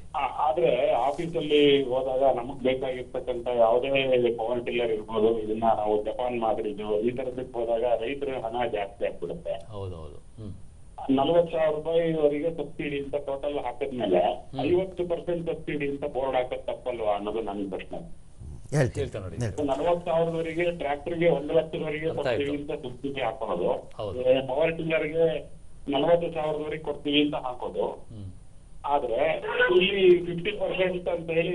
ಆದ್ರೆ ಆಫೀಸಲ್ಲಿ ಹೋದಾಗ ನಮಗ್ ಬೇಕಾಗಿರ್ತಕ್ಕಂತ ಯಾವುದೇ ಪವರ್ ಟಿಲ್ಲರ್ ಇರ್ಬೋದು ಇದನ್ನ ನಾವು ಜಪಾನ್ ಮಾದರಿದು ಈ ತರದಕ್ಕೆ ಹೋದಾಗ ರೈತರ ಹಣ ಜಾಸ್ತಿ ಆಗ್ಬಿಡುತ್ತೆ. ಹೌದು ಹೌದು ಹ್ಮ್ ನಲ್ವತ್ ಸಾವಿರ ರೂಪಾಯಿವರೆಗೆ ಸಬ್ಸಿಡಿ ಅಂತ ಟೋಟಲ್ ಹಾಕಿದ್ಮೇಲೆ ಐವತ್ತು ಪರ್ಸೆಂಟ್ ಸಬ್ಸಿಡಿ ಅಂತ ಬೋರ್ಡ್ ಹಾಕೋದ್ ತಪ್ಪಲ್ವಾ ಅನ್ನೋದು ನನ್ನ ಪ್ರಶ್ನೆ. ಹೇಳ್ತೀನಿ. ಹೇಳ್ತಾ ನೋಡಿ. ಹೇಳ್ತೀನಿ. ನಲವತ್ ಸಾವಿರದವರೆಗೆ ಟ್ರ್ಯಾಕ್ಟರ್ಗೆ ಒಂದು ಲಕ್ಷದವರೆಗೆ ಸಬ್ಸಿಡಿ ಕೊಡ್ತೀವಿ ಅಂತ ಸಬ್ಸಿಡಿ ಹಾಕೋದು. ಪವರ್ ಟಿಲ್ಲರ್ಗೆ ನಲವತ್ತು ಸಾವಿರದವರೆಗೆ ಕೊಡ್ತೀವಿ ಅಂತ ಹಾಕೋದು. ಆದ್ರೆ ಇಲ್ಲಿ ಫಿಫ್ಟಿ ಪರ್ಸೆಂಟ್ ಅಂತ ಹೇಳಿ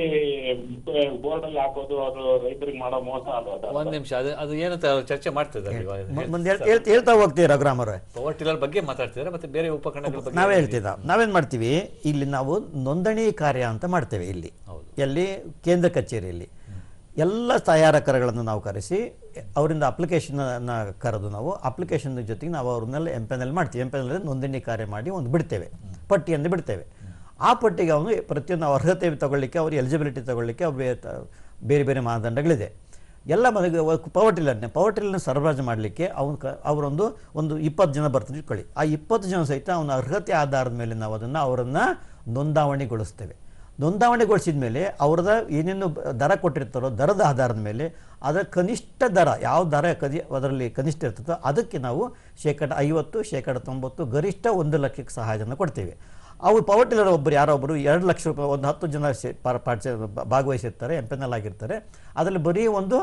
ಬೋರ್ಡ್ ಅಲ್ಲಿ ಹಾಕೋದು ಅದು ರೈತರಿಗೆ ಮಾಡೋ ಮೋಸ ಅಲ್ವಾ? ಒಂದ್ ನಿಮಿಷ ಅದು ಅದು ಏನು ಅಂತ ಚರ್ಚೆ ಮಾಡ್ತಿದ್ದಾರೆ ಮುಂದೆ ಹೇಳ್- ಹೇಳ್- ಹೇಳ್ತಾ ಹೋಗ್ತೀವಿ ರಘುರಾಮ್ ಅವರೇ? ಪವರ್ ಟಿಲ್ಲರ್ ಬಗ್ಗೆ ಮಾತಾಡ್ತಿದ್ದಾರೆ ಮತ್ತೆ ಬೇರೆ ಉಪಕರಣಗಳ ಬಗ್ಗೆ ನಾವೇ ಹೇಳ್ತಿದ್ದ. ನಾವೇನ್ ಮಾಡ್ತೀವಿ? ಇಲ್ಲಿ ನಾವು ನೋಂದಣಿ ಕಾರ್ಯ ಅಂತ ಮಾಡ್ತೇವೆ ಇಲ್ಲಿ. ಎಲ್ಲಿ? ಕೇಂದ್ರ ಕಚೇರಿಯಲ್ಲಿ. ಎಲ್ಲ ತಯಾರಕರುಗಳನ್ನು ನಾವು ಕರೆಸಿ ಅವರಿಂದ ಅಪ್ಲಿಕೇಶನ್ನ ಕರೆದು ನಾವು ಅಪ್ಲಿಕೇಶನ್ ಜೊತೆಗೆ ನಾವು ಅವ್ರನ್ನೆಲ್ಲ ಎಂ ಪೆನಲ್ಲಿ ಮಾಡ್ತೀವಿ. ಎಂ ಪೆನಲ್ಲಿ ನೋಂದಣಿ ಕಾರ್ಯ ಮಾಡಿ ಒಂದು ಬಿಡ್ತೇವೆ. ಪಟ್ಟಿಯನ್ನು ಬಿಡ್ತೇವೆ. ಆ ಪಟ್ಟಿಗೆ ಅವನು ಪ್ರತಿಯೊಂದು ಅರ್ಹತೆ ತಗೊಳ್ಳಿಕ್ಕೆ, ಅವ್ರು ಎಲಿಜಿಬಿಲಿಟಿ ತಗೊಳ್ಳಿಕ್ಕೆ ಬೇರೆ ಬೇರೆ ಮಾನದಂಡಗಳಿದೆ. ಎಲ್ಲ ಮನೆಗೆ ಪವರ್ ಟಿಲ್ಲರ್ನೇ ಪವರ್ ಟಿಲ್ಲರ್ನ ಸರಬರಾಜು ಮಾಡಲಿಕ್ಕೆ ಅವನು ಕ, ಅವರೊಂದು, ಒಂದು ಇಪ್ಪತ್ತು ಜನ ಬರ್ತಾರೆ ಇಟ್ಕೊಳ್ಳಿ. ಆ ಇಪ್ಪತ್ತು ಜನ ಸಹಿತ ಅವನ ಅರ್ಹತೆ ಆಧಾರದ ಮೇಲೆ ನಾವು ಅದನ್ನು ಅವರನ್ನು ನೋಂದಾವಣೆಗೊಳಿಸ್ತೇವೆ. ನೋಂದಾವಣೆಗೊಳಿಸಿದ ಮೇಲೆ ಅವ್ರದ ಏನೇನು ದರ ಕೊಟ್ಟಿರ್ತಾರೋ, ದರದ ಆಧಾರದ ಮೇಲೆ ಅದರ ಕನಿಷ್ಠ ದರ, ಯಾವ ದರ ಕದಿ ಅದರಲ್ಲಿ ಕನಿಷ್ಠ ಇರ್ತದೋ ಅದಕ್ಕೆ ನಾವು ಶೇಕಡ ಐವತ್ತು, ಶೇಕಡ ತೊಂಬತ್ತು ಗರಿಷ್ಠ ಒಂದು ಲಕ್ಷಕ್ಕೆ ಸಹಾಯಧನ ಕೊಡ್ತೇವೆ. ಅವ್ರು ಟಿಲ್ಲರ್ ಒಬ್ಬರು ಯಾರೋ ಒಬ್ಬರು ಎರಡು ಲಕ್ಷ ರೂಪಾಯಿ, ಒಂದು ಹತ್ತು ಜನ ಸೇ ಪಾರ್- ಪಾರ್ಟಿಸಿ ಭಾಗವಹಿಸಿರ್ತಾರೆ ಎಂ ಪಿ ಎಲ್ ಆಗಿರ್ತಾರೆ. ಅದರಲ್ಲಿ ಬರೀ ಒಂದು